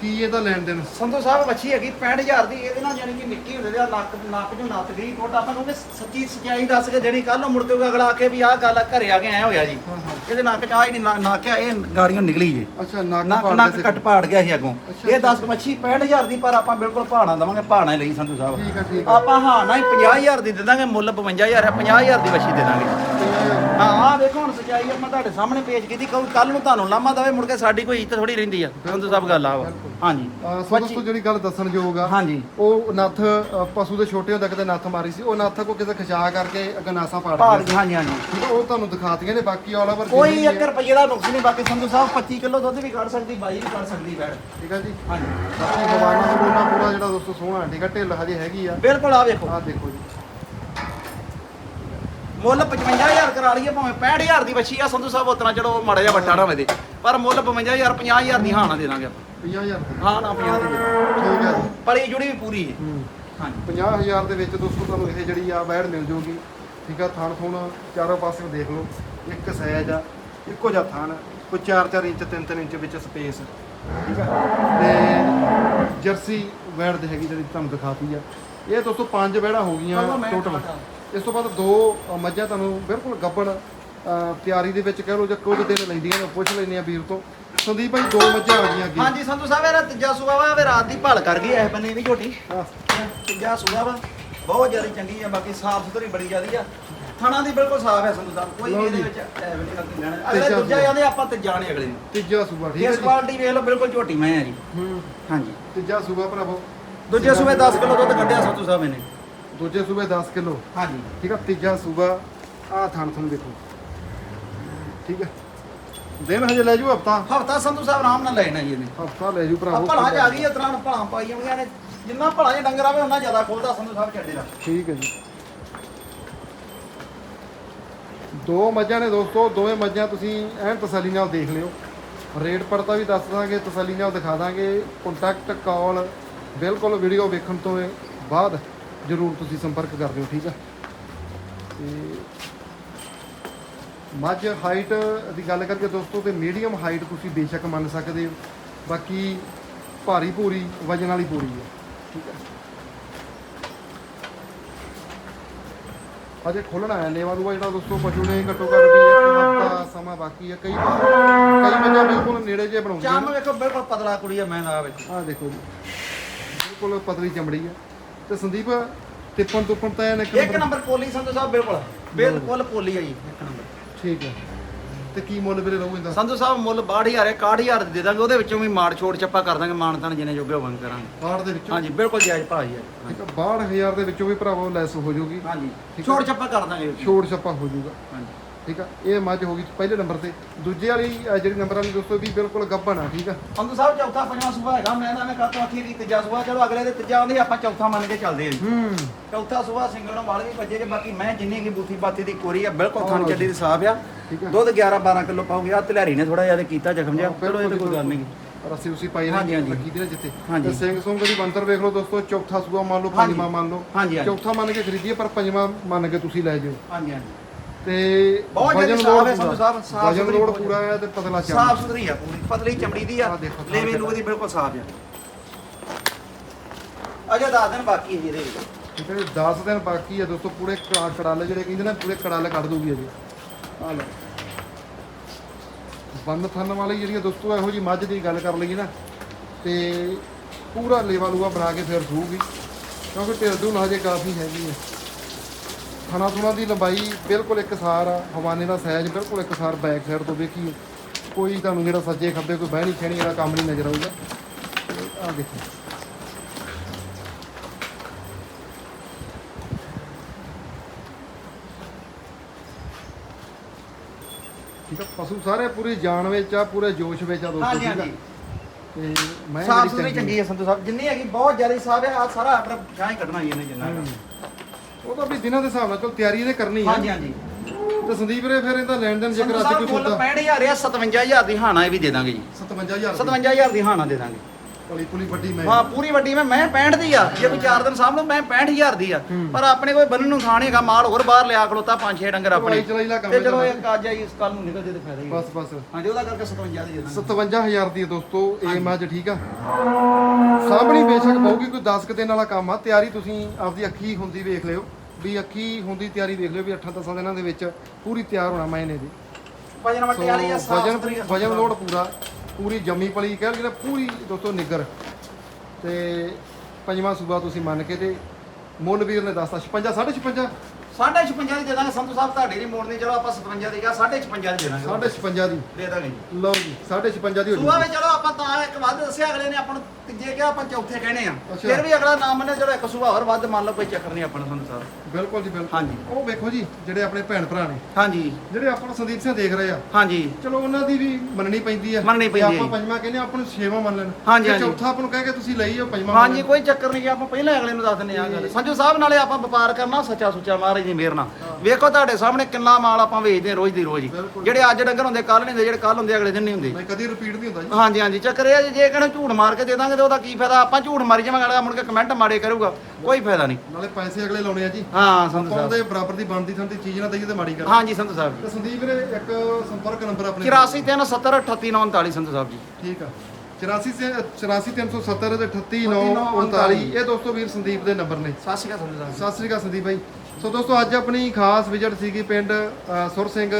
Speaker 1: ਕੀ ਇਹਦਾ ਲੈਣ ਦੇਣ?
Speaker 2: ਸੰਧੂ ਸਾਹਿਬ ਵੱਛੀ ਹੈਗੀ 65000 ਦੀ ਇਹਦੇ ਨਾਲ ਯਾਨੀ ਕਿ ਨਿੱਕੀ ਹੁੰਦੇ ਦੇ ਨੱਕ ਨੱਕ ਜੋ ਨੱਤ ਗਈ ਥੋੜਾ ਆਪਾਂ ਨੂੰ ਸੱਚੀ ਸਚਾਈ ਦੱਸ ਕੇ ਜਿਹੜੀ ਕੱਲ ਨੂੰ ਮੁੜ ਕੇ ਅਗਲਾ ਆ ਕੇ ਵੀ ਆਹ ਗੱਲ ਆ, ਘਰੇ ਆ ਕੇ ਐ ਹੋਇਆ ਜੀ। ਇਹਦੇ ਨੱਕ ਚ ਆ ਹੀ ਨਹੀਂ ਨੱਕ ਆ ਇਹ ਗਾੜੀਆਂ ਨਿਕਲੀ ਜੀ।
Speaker 1: ਅੱਛਾ ਨੱਕ
Speaker 2: ਨੱਕ ਕੱਟ ਪਾੜ ਗਿਆ ਸੀ ਅੱਗੋਂ। ਇਹ 10 ਮੱਛੀ 65000 ਦੀ ਪਰ ਆਪਾਂ ਬਿਲਕੁਲ ਭਾਣਾ ਦਵਾਂਗੇ ਹੀ ਲਈ ਸੰਧੂ ਸਾਹਿਬ।
Speaker 1: ਆ ਆ।
Speaker 2: ਆਪਾਂ ਹਾਂ ਨਾ ਹੀ 50000 ਦੀ ਦੇ ਦਾਂਗੇ ਮੁੱਲ 52000 ਹੈ 50000 ਦੀ ਵੱਛੀ ਦੇ ਦਾਂਗੇ। ਹਾਂ ਆਹ ਵੇਖੋ ਹੁਣ ਸਚਾਈ ਆਪਾਂ ਤੁਹਾਡੇ ਸਾਹਮਣੇ ਪੇਸ਼ ਕੀਤੀ ਕੱਲ ਨੂੰ ਤੁਹਾਨੂੰ ਲਾਮਾ ਦਵੇ ਮੁੜ ਕੇ ਸਾਡੀ ਕੋਈ ਇੱਜ਼ਤ ਥੋੜੀ ਰਹਿੰਦੀ ਆ। ਸੰਧੂ ਸਾਹਿਬ ਗੱਲ ਆ ਵਾ। ਹਾਂਜੀ।
Speaker 1: ਅਹ ਸੋ ਦੋਸਤੋ ਜਿਹੜੀ ਗੱਲ ਦੱਸਣ ਯੋਗ ਆ
Speaker 2: ਹਾਂਜੀ।
Speaker 1: ਉਹ ਨੱਥ ਅਹ ਪਸ਼ੂ ਦੇ ਛੋਟੇ ਹੁੰਦੇ ਕਿਤੇ ਨੱਥ ਮਾਰੀ ਸੀ। ਉਹ ਨੱਥ ਕੋ ਕਿਤੇ ਖਿਚਾ ਕਰਕੇ ਅੱਗੇ ਨਾਸਾਂ ਪਾੜ
Speaker 2: ਭਾਰ
Speaker 1: ਦਿੱਤੀਆਂ
Speaker 2: ਹਾਂਜੀ ਹਾਂਜੀ।
Speaker 1: ਠੀਕ ਆ, ਉਹ ਤੁਹਾਨੂੰ ਦਿਖਾਤੀਆਂ ਨੇ ਬਾਕੀ ਆਲ ਓਵਰ
Speaker 2: ਕੋਈ 1 ਰੁਪਏ ਦਾ ਨੁਕਸ ਨਹੀਂ ਬਾਕੀ ਸੰਧੂ ਸਾਹਿਬ 25 ਕਿਲੋ ਦੁੱਧ ਵੀ ਕੱਢ ਸਕਦੀ 22 ਵੀ ਕੱਢ ਸਕਦੀ ਬੈੜ
Speaker 1: ਠੀਕ ਆ ਜੀ।
Speaker 2: ਹਾਂਜੀ।
Speaker 1: ਬਾਕੀ ਹਵਾਨਾ ਹਵਾਨਾ ਪੂਰਾ ਜਿਹੜਾ ਦੋਸਤੋ ਸੋਹਣਾ ਠੀਕ ਆ ਢਿੱਲ ਹਜੇ ਹੈਗੀ ਆ।
Speaker 2: ਬਿਲਕੁਲ ਆ ਵੇਖੋ।
Speaker 1: ਦੇਖੋ ਜੀ।
Speaker 2: ਮੁੱਲ 55000 ਕਰਾ ਲਈਏ ਭਾਵੇਂ 65000 ਦੀ ਵੱਛੀ ਆ ਸੰਧੂ ਸਾਹਿਬ ਉਤਨਾ ਚਲੋ ਮਾੜਾ ਜਿਹਾ ਵੱਟਾ ਨਾ ਹੋਵੇ ਤੇ। ਪਰ ਮੁੱਲ 55000 50000 ਦੀ ਹਾਣਾ ਦੇ ਦਾਂਗੇ ਆਪਾਂ।
Speaker 1: 50000
Speaker 2: ਹਾਂ ਨਾ 50 ਦੀ ਦੇ।
Speaker 1: ਠੀਕ ਆ ਜੀ।
Speaker 2: ਪਲੀ ਜੁੜੀ ਵੀ ਪੂਰੀ ਹੈ।
Speaker 1: ਹੂੰ।
Speaker 2: ਹਾਂਜੀ।
Speaker 1: 50000 ਦੇ ਵਿੱਚ ਦੋਸਤੋ ਤੁਹਾਨੂੰ ਇਹ ਜਿਹੜੀ ਆ ਵੈੜ ਮਿਲ ਜੂਗੀ। ਠੀਕ ਆ ਥਣ ਥੁਣ ਚਾਰੋਂ ਪਾਸੇ ਦੇਖ ਲਓ। ਇੱਕ ਸਾਈਜ਼ ਆ ਇੱਕੋ ਜਿਹਾ ਥਣ ਕੋਈ 4-4 ਇੰਚ 3-3 ਇੰਚ ਵਿੱਚ ਸਪੇਸ। ਠੀਕ ਆ। ਤੇ ਜਰਸੀ ਵੈੜ ਦੇ ਹੈਗੀ ਜਿਹੜੀ ਤੁਹਾਨੂੰ ਦਿਖਾਤੀ ਆ। ਇਹ ਦੋਸਤੋ ਪੰਜ ਵੈੜਾਂ ਹੋ ਗਈਆਂ ਟੋਟਲ। ਇਸ ਤੋਂ ਬਾਅਦ ਦੋ ਮੱਝਾਂ ਤੁਹਾਨੂੰ ਬਿਲਕੁਲ ਗੱਬਣ ਤਿਆਰੀ ਦੇ ਵਿੱਚ ਕਹਿ ਲਓ ਜਾਂ ਕੁਝ ਦਿਨ ਲੈਂਦੀਆਂ ਨੇ ਪੁੱਛ ਲੈਂਦੇ ਆ ਵੀਰ ਤੋਂ। ਸੰਦੀਪ ਭਾਈ ਦੋ ਮੱਝਾਂ ਆ ਗਈਆਂ ਅੱਗੇ।
Speaker 2: ਹਾਂਜੀ ਸੰਧੂ ਸਾਹਿਬ ਇਹਦਾ ਤੀਜਾ ਸੂਆ ਵਾ ਇਹ ਰਾਤ ਦੀ ਭਾਲ ਕਰ ਗਈ ਐ ਬੰਨੇ ਵੀ ਝੋਟੀ।
Speaker 1: ਹਾਂ,
Speaker 2: ਤੀਜਾ ਸੂਆ ਵਾ ਬਹੁਤ ਜ਼ਿਆਦਾ ਚੰਗੀ ਆ ਬਾਕੀ ਸਾਫ਼ ਸੁਥਰੀ ਬੜੀ ਜ਼ਿਆਦੀ ਆ। ਥਣਾ ਦੀ ਬਿਲਕੁਲ ਸਾਫ਼ ਹੈ ਸੰਧੂ ਸਾਹਿਬ ਕੋਈ ਇਹਦੇ। ਵਿੱਚ ਐਵੇਂ ਨਹੀਂ ਗਲਤੀ ਲੈਣਾ। ਅਗਲੇ
Speaker 1: ਤੀਜਾ
Speaker 2: ਦੂਜਾ
Speaker 1: ਸੂਆ।
Speaker 2: ਜਾਂਦੇ ਆਪਾਂ ਤੀਜਾ ਨਹੀਂ ਅਗਲੇ ਨੂੰ।
Speaker 1: ਤੀਜਾ ਸੂਬਾ ਠੀਕ ਹੈ
Speaker 2: ਇਸ ਕੁਆਲਿਟੀ ਵੇਖ ਲਓ ਬਿਲਕੁਲ ਝੋਟੀ ਮੈਂ ਆ ਜੀ। ਹਾਂਜੀ।
Speaker 1: ਤੀਜਾ ਸੂਬਾ ਭਰਾਵੋ।
Speaker 2: ਦੂਜੇ ਸੂਬੇ 10 ਕਿਲੋ ਦੁੱਧ ਕੱਢਿਆ ਸੰਧੂ ਸਾਹਿਬ ਇਹਨੇ।
Speaker 1: ਦੂਜੇ ਸੂਬੇ 10 ਕਿਲੋ।
Speaker 2: ਹਾਂਜੀ।
Speaker 1: ਠੀਕ ਆ ਤੀਜਾ ਸੂਬਾ ਆ ਥਣ ਤੁਹਾਨੂੰ ਦੇਖੋ। ਠੀਕ ਆ। ਦਿਨ ਹਜੇ ਲੈ ਜੂ ਹਫਤਾ?
Speaker 2: ਹਫਤਾ ਸੰਧੂ ਸਾਹਿਬ ਆਰਾਮ ਨਾਲ ਲੈਣਾ ਜੀ ਇਹਨੇ।
Speaker 1: ਹਫਤਾ ਲੈ ਜੂ ਭਰਾਵੋ।
Speaker 2: ਭਲਾ ਗਈ ਇਸ ਤਰ੍ਹਾਂ ਭਲਾ ਪਾਈ ਜਾਂਦੀਆਂ ਨੇ। ਜਿੰਨਾ ਭਲਾ ਚ ਡੰਗਰ ਆਵੇ ਉਹਨਾਂ ਜ਼ਿਆਦਾ ਖੋਲਦਾ ਸੰਧੂ ਸਾਹਿਬ ਚੱਡੇ ਦਾ।
Speaker 1: ਠੀਕ ਹੈ ਜੀ। ਦੋ ਮੱਝਾਂ ਨੇ ਦੋਸਤੋ ਦੋਵੇਂ ਮੱਝਾਂ ਤੁਸੀਂ ਐਨ ਤਸੱਲੀ ਨਾਲ ਦੇਖ ਲਿਓ। ਰੇਟ ਪੜਤਾ ਵੀ ਦੱਸ ਦਾਂਗੇ ਤਸੱਲੀ ਨਾਲ ਦਿਖਾ ਦਾਂਗੇ। ਕੰਟੈਕਟ ਕਾਲ ਬਿਲਕੁਲ ਵੀਡੀਓ ਵੇਖਣ ਤੋਂ ਬਾਅਦ ਜਰੂਰ ਤੁਸੀਂ ਸੰਪਰਕ ਕਰ ਲਿਓ ਠੀਕ ਹੈ ਤੇ ਮੱਝ ਹਾਈਟ ਦੀ ਗੱਲ ਕਰਕੇ ਦੋਸਤੋ ਤੇ ਮੀਡੀਅਮ ਹਾਈਟ ਤੁਸੀਂ ਬੇਸ਼ੱਕ ਮੰਨ ਸਕਦੇ ਹੋ। ਬਾਕੀ ਭਾਰੀ ਪੂਰੀ ਵਜਨ ਵਾਲੀ ਪੂਰੀ ਹੈ ਠੀਕ ਹੈ ਅਜੇ ਖੋਲਣਾ ਹੈ ਲੇਵਾ ਦੂਆ ਜਿਹੜਾ ਦੋਸਤੋ ਪਸ਼ੂ ਨੇ ਘੱਟੋ ਘੱਟ ਵੀ ਇੱਕ ਹਫ਼ਤਾ ਸਮਾਂ ਬਾਕੀ ਹੈ ਕਈ ਕਈ ਮੱਝਾਂ ਬਿਲਕੁਲ ਨੇੜੇ ਜੇ ਬਣਾਉਂਦੀਆਂ
Speaker 2: ਚਾਮ ਵੇਖੋ ਬਿਲਕੁਲ ਪਤਲਾ ਕੁੜੀ ਆ ਮੈਂ ਦਾ ਵੇਖੋ।
Speaker 1: ਆਹ ਦੇਖੋ ਜੀ ਬਿਲਕੁਲ ਪਤਲੀ ਚਮੜੀ ਹੈ। ਤੇ ਸੰਦੀਪ ਟਿੱਪਣ ਟੁੱਪਣ ਤਾਂ ਐਨ ਇੱਕ
Speaker 2: ਇੱਕ
Speaker 1: ਨੰਬਰ
Speaker 2: ਨੰਬਰ ਪੋਲੀ ਸੰਧੂ ਸਾਹਿਬ ਬਿਲਕੁਲ ਬਿਲਕੁਲ ਪੋਲੀ ਆ ਜੀ ਇੱਕ ਨੰਬਰ
Speaker 1: ਠੀਕ ਹੈ। ਤੇ ਕੀ ਮੁੱਲ ਵੀਰੇ ਰਹੂ ਇਹਦਾ?
Speaker 2: ਸੰਧੂ ਸਾਹਿਬ ਮੁੱਲ 62000 ਹੈ 61000 ਦੇ ਦਾਂਗੇ ਉਹਦੇ ਵਿੱਚੋਂ ਵੀ ਮਾੜ ਛੋੜ ਚੱਪਾ ਕਰ ਦਾਂਗੇ ਮਾਣ ਤਾਣ ਜਿੰਨੇ ਜੋਗੇ ਹੋਵਾਂਗੇ ਕਰਾਂਗੇ।
Speaker 1: ਬਾੜ ਦੇ ਵਿੱਚੋਂ?
Speaker 2: ਹਾਂਜੀ ਬਿਲਕੁਲ ਜਾਇਜ਼ ਭਾਅ ਜੀ।
Speaker 1: ਠੀਕ ਹੈ 62000 ਦੇ ਵਿੱਚੋਂ ਵੀ ਭਰਾਵੋ ਲੈਸ ਹੋ ਜਾਊਗੀ।
Speaker 2: ਹਾਂਜੀ ਛੋੜ
Speaker 1: ਹੈ।
Speaker 2: ਚੱਪਾ ਕਰ ਦਾਂਗੇ।
Speaker 1: ਛੋੜ ਛੱਪਾ ਹੋ ਜਾਊਗਾ।
Speaker 2: ਹਾਂਜੀ।
Speaker 1: ਠੀਕ ਆ? ਇਹ ਮੱਝ ਹੋ ਗਈ ਪਹਿਲੇ ਨੰਬਰ ਤੇ। ਦੂਜੇ ਵਾਲੀ ਜਿਹੜੀ ਨੰਬਰ ਵਾਲੀ ਦੋਸਤੋ ਵੀ ਬਿਲਕੁਲ ਗੱਭਣ ਆ ਠੀਕ ਆ?
Speaker 2: ਸੰਧੂ ਸਾਹਿਬ ਚੌਥਾ ਪੰਜਵਾਂ ਸੂਬਾ ਹੈਗਾ। ਮੈਂ ਨਾ ਮੈਂ ਕਾਤੋਂ ਆਖੀ ਦੀ ਤੀਜਾ ਸੂਬਾ ਚਲੋ ਅਗਲੇ ਦੇ ਤੀਜਾ ਆਉਂਦੇ ਆਪਾਂ ਚੌਥਾ ਮੰਨ ਕੇ ਚੱਲਦੇ ਹਾਂ
Speaker 1: ਹੂੰ।
Speaker 2: ਚੌਥਾ ਸੂਬਾ ਸਿੰਗਲੋਂ ਵਾਲ ਵੀ ਵੱਜੇ ਜੇ ਬਾਕੀ ਮੈਂ ਜਿੰਨੀ ਕੀ ਬੂਥੀ ਬਾਤੀ ਦੀ ਕੋਰੀ ਆ ਬਿਲਕੁਲ
Speaker 1: ਜੀ।
Speaker 2: ਚੱਡੀ ਦੀ ਸਾਫ਼ ਆ।
Speaker 1: ਠੀਕ ਆ।
Speaker 2: ਦੁੱਧ 11 12 ਕਿਲੋ ਪਾਉਂਗੇ। ਆ ਤਲਹਿਰੀ ਨੇ ਥੋੜਾ ਜ਼ਿਆਦਾ ਕੀਤਾ ਜ਼ਖਮ ਜਿਹਾ। ਚਲੋ ਇਹ ਤਾਂ ਕੋਈ ਗੱਲ ਨਹੀਂ
Speaker 1: ਰੱਸੀ ਉਸੀ ਪਾਈ
Speaker 2: ਹਾਂਜੀ।
Speaker 1: ਲੱਗੀ ਦੀ ਨਾ ਜਿੱਤੇ
Speaker 2: ਹਾਂਜੀ।
Speaker 1: ਤੇ ਸਿੰਘ ਸੁੰਗ ਦੀ ਬੰਤਰ ਵੇਖ ਲਓ ਦੋਸਤੋ ਚੌਥਾ ਸੂਆ ਮੰਨ ਲਓ। ਪੰਜਵਾਂ ਮੰਨ ਲਓ।
Speaker 2: ਹਾਂਜੀ ਹਾਂਜੀ।
Speaker 1: ਚੌਥਾ ਮੰਨ ਕੇ ਖਰੀਦੀਏ ਪਰ ਪੰਜਵਾਂ ਮੰਨ ਕੇ ਤੁਸੀਂ ਲੈ ਜਿਓ।
Speaker 2: ਹਾਂਜੀ ਹਾਂਜੀ।
Speaker 1: ਤੇ
Speaker 2: ਬਹੁਤ ਜ਼ਿਆਦਾ ਸਾਫ਼ ਹੈ ਸੰਧੂ ਸਾਹਿਬ, ਸਾਫ਼
Speaker 1: ਵਜਨ ਲੋਡ ਪੂਰਾ। ਹੈ ਤੇ ਪਤਲਾ ਚੱਲ
Speaker 2: ਸਾਫ਼ ਸੁਥਰੀ ਆ ਪੂਰੀ ਪਤਲੀ ਚਮੜੀ ਦੀ ਆ। ਲੇਵੇ ਲੂਵੇ ਦੀ ਬਿਲਕੁਲ ਸਾਫ਼ ਆ। ਅਜੇ 10 ਦਿਨ ਬਾਕੀ ਹੈ ਜੀ ਇਹਦੇ ਵਿੱਚ।
Speaker 1: ਹੈ 10 ਦਿਨ ਬਾਕੀ ਹੈ ਦੋਸਤੋ ਪੂਰੇ ਕੜਾ- ਕੜਾਲੇ ਜਿਹੜੇ ਕਹਿੰਦੇ ਨੇ ਪੂਰੇ ਕੜਾਲੇ ਕੱਢ ਦੂਗੀ ਅਜੇ। ਆ ਲੈ ਬੰਦ ਥੰਨ ਵਾਲੀ ਜਿਹੜੀਆਂ ਦੋਸਤੋ ਇਹੋ ਜੀ ਮੱਝ ਦੀ ਗੱਲ ਕਰ ਲਈਏ ਨਾ ਤੇ ਪੂਰਾ ਲੇਵਾ ਲੂਆ ਬਣਾ ਕੇ ਫਿਰ ਸੂਗੀ ਕਿਉਂਕਿ ਢਿੱਲ ਡੁੱਲ ਹਜੇ ਕਾਫੀ ਹੈਗੀ ਹੈ। ਖਾਣਾ ਥੁਣਾ ਦੀ ਲੰਬਾਈ ਬਿਲਕੁਲ ਇੱਕਸਾਰ ਆ ਹਵਾਨੇ ਦਾ ਸਾਈਜ਼ ਬਿਲਕੁਲ ਇੱਕਸਾਰ ਬੈਕ ਸਾਈਡ ਤੋਂ ਵੇਖੀਏ। ਕੋਈ ਤੁਹਾਨੂੰ ਜਿਹੜਾ ਸੱਜੇ ਖੱਬੇ ਕੋਈ ਬਹਿਣੀ ਖੈਣੀ ਵਾਲਾ ਕੰਮ ਨਹੀਂ ਨਜ਼ਰ ਆਊਗਾ। ਆ ਦੇਖੋ। ਠੀਕ ਆ ਪਸ਼ੂ ਸਾਰੇ ਪੂਰੀ ਜਾਨ ਵਿੱਚ ਆ ਪੂਰੇ ਜੋਸ਼ ਵਿੱਚ ਆ ਦੋਸਤੋ
Speaker 2: ਹਾਂਜੀ
Speaker 1: ਠੀਕ ਆ?
Speaker 2: ਹਾਂਜੀ।
Speaker 1: ਤੇ ਮੈਂ
Speaker 2: ਸਾਫ਼ ਸੁਥਰੀ ਚੰਗੀ ਹੈ ਸੰਧੂ ਸਾਹਿਬ। ਜਿੰਨੀ ਹੈਗੀ ਬਹੁਤ ਜ਼ਿਆਦਾ ਸਾਫ਼ ਹੈ ਆ ਸਾਰਾ ਆਪਣਾ ਸ਼ਾਹ ਹੀ ਕੱਢਣਾ ਜੀ ਇਹਨੇ ਜਿੰਨਾ ਹੈਗਾ।
Speaker 1: ਉਹ ਤਾਂ ਵੀ ਦਿਨਾਂ ਦੇ ਹਿਸਾਬ ਨਾਲ ਚਲ ਤਿਆਰੀ ਇਹਨੇ ਕਰਨੀ
Speaker 2: ਹਾਂਜੀ
Speaker 1: ਹੈ
Speaker 2: ਹਾਂਜੀ।
Speaker 1: ਤੇ ਸੰਦੀਪ ਰੇ ਫਿਰ ਇਹਦਾ ਲੈਣ ਦੇਣ ਜੇਕਰ ਅੱਜ ਕੋਈ
Speaker 2: ਮੁੱਲ
Speaker 1: ਸੌਦਾ
Speaker 2: 65000 ਆ 57000 ਦੀ ਹਾਣਾ ਇਹ ਵੀ ਦੇ ਦਾਂਗੇ ਜੀ।
Speaker 1: 57000
Speaker 2: 57000 ਦੀ। ਹਾਣਾ ਦੇ ਦਾਂਗੇ।
Speaker 1: ਪਲੀ ਪੁਲੀ ਵੱਡੀ ਮੈਂ।
Speaker 2: ਹਾਂ ਪੂਰੀ ਵੱਡੀ ਮੈਂ ਮੈਂ 65 ਦੀ ਆ। ਜੇ ਕੋਈ 4 ਦਿਨ ਸਾਹਮਣੇ ਮੈਂ 65000 ਦੀ ਆ।
Speaker 1: ਹੂੰ।
Speaker 2: ਪਰ ਆਪਣੇ ਕੋਈ ਬੰਨਣ ਨੂੰ ਨੀ ਹੈਗਾ ਮਾਲ ਹੋਰ ਬਾਹਰ ਲਿਆ ਖਲੋਤਾ ਪੰਜ ਛੇ ਡੰਗਰ ਆਪਣੇ। ਤੇ ਚਲੋ
Speaker 1: ਇਹਦਾ।
Speaker 2: ਇੱਕ ਅੱਜ ਆਈ ਇਸ ਕੱਲ ਨੂੰ ਨਿਕਲ ਜੇ ਤੇ ਫਾਇਦਾ ਹੀ ਹੈ।
Speaker 1: ਬਸ ਬਸ।
Speaker 2: ਹਾਂਜੀ ਉਹਦਾ ਕਰਕੇ 57 ਦੀ ਦੇ ਦਾਂਗੇ।
Speaker 1: 57000 ਦੀ ਹੈ ਦੋਸਤੋ ਇਹ ਮੱਝ ਠੀਕ ਆ? ਸਾਹਮਣੀ ਬੇਸ਼ੱਕ ਬਹੁਗੀ ਕੋਈ 10 ਕੁ ਦਿਨ ਵਾਲਾ ਕੰਮ ਆ। ਤਿਆਰੀ ਤੁਸੀਂ ਆਪਦੀ ਅੱਖੀ ਹੁੰਦੀ ਵੇਖ ਲਿਓ। ਵੀ ਅੱਖੀ ਹੁੰਦੀ ਤਿਆਰੀ ਵੇਖ ਲਿਓ ਵੀ 8-10 ਦਿਨਾਂ ਦੇ ਵਿੱਚ ਪੂਰੀ ਤਿਆਰ ਹੋਣਾ ਮੈਂ ਇਹਨੇ ਦੀ।
Speaker 2: ਵਜਨ ਵੱਟੇ ਵਾਲੀ ਆ ਸਾਫ਼
Speaker 1: ਵਜਨ
Speaker 2: ਸੁਥਰੀ ਆ,
Speaker 1: ਵਜਨ ਲੋਡ ਪੂਰਾ ਪੂਰੀ ਜੰਮੀ ਪਲੀ ਕਹਿ ਲਈਏ ਨਾ ਪੂਰੀ ਦੋਸਤੋ ਨਿੱਗਰ ਤੇ ਪੰਜਵਾਂ ਸੂਬਾ ਤੁਸੀਂ ਮੰਨ ਕੇ ਤੇ ਮੁੱਲ ਵੀਰ ਨੇ ਦੱਸਤਾ 56 56
Speaker 2: ਸਾਢੇ 56 ਦੀ ਦੇ ਦਾਂਗੇ। ਸੰਧੂ ਸਾਹਿਬ ਤੁਹਾਡੀ ਨਹੀਂ ਮੋੜਨੀ ਚਲੋ ਆਪਾਂ 57 ਦੀ ਕਿਹਾ ਸਾਢੇ 56 ਦੀ ਦੇ ਦਾਂਗੇ।
Speaker 1: 56 ਦੀ।
Speaker 2: ਦੇ ਦਾਂਗੇ ਜੀ।
Speaker 1: ਲਓ ਜੀ 56 ਦੀ ਹੋ
Speaker 2: ਸੂਆ ਚਲੋ ਆਪਾਂ ਤਾਂ ਇੱਕ ਵੱਧ ਦੱਸਿਆ ਅਗਲੇ ਨੇ ਆਪਾਂ ਨੂੰ ਤੀਜੇ ਕਿਹਾ ਆਪਾਂ ਚੌਥੇ ਕਹਿਣੇ ਆ।
Speaker 1: ਅੱਛਾ।
Speaker 2: ਫਿਰ ਵੀ ਅਗਲਾ ਨਾਮ ਮੰਨੇ ਚਲੋ ਇੱਕ ਸੂਆ ਹੋਰ ਵੱਧ ਮੰਨ ਲਓ ਕੋਈ ਚੱਕਰ ਨਹੀਂ ਆਪਾਂ ਨੂੰ ਸੰਧੂ ਸਾਹਿਬ।
Speaker 1: ਬਿਲਕੁਲ ਜੀ ਬਿਲਕੁਲ।
Speaker 2: ਹਾਂਜੀ।
Speaker 1: ਉਹ ਵੇਖੋ ਜੀ ਜਿਹੜੇ ਆਪਣੇ ਭੈਣ ਭਰਾ ਨੇ।
Speaker 2: ਹਾਂਜੀ।
Speaker 1: ਜਿਹੜੇ ਆਪਾਂ ਨੂੰ ਸੰਦੀਪ ਸਿੰਘ ਦੇਖ ਰਹੇ ਆ।
Speaker 2: ਹਾਂਜੀ।
Speaker 1: ਚਲੋ ਉਹਨਾਂ ਦੀ ਵੀ ਮੰਨਣੀ ਪੈਂਦੀ ਆ।
Speaker 2: ਮੰਨਣੀ ਪੈਂਦੀ
Speaker 1: ਆਪਾਂ
Speaker 2: ਹੈ।
Speaker 1: ਪੰਜਵਾਂ ਕਹਿੰਦੇ ਆ, ਆਪਾਂ ਨੂੰ ਛੇਵਾਂ ਮੰਨ ਲੈਣ।
Speaker 2: ਹਾਂਜੀ,
Speaker 1: ਤੇ
Speaker 2: ਹਾਂਜੀ।
Speaker 1: ਚੌਥਾ ਆਪਾਂ ਨੂੰ ਕਹਿ ਕੇ ਤੁਸੀਂ ਲਈ ਜਾਓ ਪੰਜਵਾਂ
Speaker 2: ਹਾਂਜੀ ਕੋਈ ਚੱਕਰ ਨਹੀਂ ਆਪਾਂ ਪਹਿਲਾਂ ਅਗਲੇ ਨੂੰ ਦੱਸ ਦਿੰਦੇ ਆ ਗੱਲ। ਸੰਜੂ ਸਾਹਿਬ ਨਾਲੇ ਆਪਾਂ ਵਪਾਰ ਕਰਨਾ ਸੱਚਾ ਸੁੱਚਾ ਮਹਾਰਾਜ ਦੀ ਮਿਹਰ ਨਾਲ। ਵੇਖੋ ਤੁਹਾਡੇ ਸਾਹਮਣੇ ਕਿੰਨਾ ਮਾਲ ਆਪਾਂ ਵੇਚਦੇ ਹਾਂ ਰੋਜ਼ ਦੀ ਰੋਜ਼ ਹੀ।
Speaker 1: ਬਿਲਕੁਲ।
Speaker 2: ਜਿਹੜੇ ਅੱਜ ਡੰਗਰ ਹੁੰਦੇ ਕੱਲ ਨਹੀਂ ਹੁੰਦੇ ਜਿਹੜੇ ਕੱਲ ਹੁੰਦੇ ਅਗਲੇ ਦਿਨ ਨਹੀਂ ਹੁੰਦੇ।
Speaker 1: ਨਹੀਂ ਕਦੀ ਰਿਪੀਟ ਨਹੀਂ ਹੁੰਦਾ ਜੀ।
Speaker 2: ਹਾਂਜੀ ਹਾਂਜੀ। ਚੱਕਰ ਇਹ ਆ ਜੀ, ਜੇ ਕਿਹਨੇ ਝੂਠ ਮਾਰ ਕੇ ਦੇ ਦਾਂਗੇ ਤੇ ਉਹਦਾ ਕੀ ਫਾਇਦਾ? ਆਪਾਂ ਝੂਠ ਮਾਰੀ ਜਾਵਾਂਗੇ ਅਗਲਾ ਮੁੜ ਕੇ ਕਮੈਂਟ ਮਾਰੇ ਕਰੂਗਾ। ਕੋਈ ਫਾਇਦਾ ਨਹੀਂ।
Speaker 1: ਨਾਲੇ ਪੈਸੇ ਅਗਲੇ ਲਾਉਣੇ ਆ ਜੀ।
Speaker 2: ਹਾਂ ਸੰਧੂ ਸਾਹਿਬ।
Speaker 1: ਪਾਉਂਦੇ ਬਰਾਬਰ ਦੀ ਬਣਦੀ ਥੰਦੀ ਚੀਜ਼ ਨਾ ਦਈਏ ਤੇ ਮਾੜੀ ਗੱਲ।
Speaker 2: ਹਾਂਜੀ ਸੰਧੂ ਸਾਹਿਬ
Speaker 1: ਤੇ ਸੰਦੀਪ ਵੀਰੇ ਇੱਕ ਸੰਪਰਕ ਨੰਬਰ ਆਪਣੇ
Speaker 2: 84 370 38 39 ਸੰਧੂ ਸਾਹਿਬ ਜੀ।
Speaker 1: ਠੀਕ ਆ। 84 ਸੇ 84370 ਤੇ 38939 ਇਹ ਦੋਸਤੋ ਵੀਰ ਸੰਦੀਪ ਦੇ ਨੰਬਰ ਨੇ।
Speaker 2: ਸਤਿ ਸ਼੍ਰੀ ਅਕਾਲ ਸੰਧੂ ਸਾਹਿਬ
Speaker 1: ਸਤਿ ਸ੍ਰੀ ਅਕਾਲ ਸੰਦੀਪ ਭਾਈ ਸੋ ਦੋਸਤੋ ਅੱਜ ਆਪਣੀ ਖਾਸ ਵਿਜ਼ਿਟ ਸੀਗੀ ਪਿੰਡ ਸੁਰ ਸਿੰਘ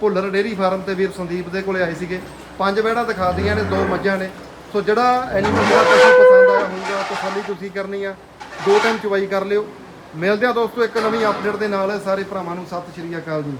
Speaker 1: ਭੁੱਲਰ ਡੇਰੀ ਫਾਰਮ ਤੇ ਵੀਰ ਸੰਦੀਪ ਦੇ ਕੋਲੇ ਆਏ ਸੀਗੇ। ਪੰਜ ਬੈੜਾਂ ਦਿਖਾ ਦੀਆਂ ਨੇ ਦੋ ਮੱਝਾਂ ਨੇ। ਸੋ ਜਿਹੜਾ ਐਨੀਮਲ ਤੁਸੀਂ ਪਸੰਦ ਆਇਆ ਹੋਊਗਾ ਤਸੱਲੀ ਤੁਸੀਂ ਕਰਨੀ ਆ। ਦੋ ਟਾਈਮ ਚਵਾਈ ਕਰ ਲਿਓ। ਮਿਲਦੇ ਆ ਦੋਸਤੋ ਇੱਕ ਨਵੀਂ ਅਪਡੇਟ ਦੇ ਨਾਲ। ਸਾਰੇ ਭਰਾਵਾਂ ਨੂੰ ਸਤਿ ਸ਼੍ਰੀ ਅਕਾਲ ਜੀ।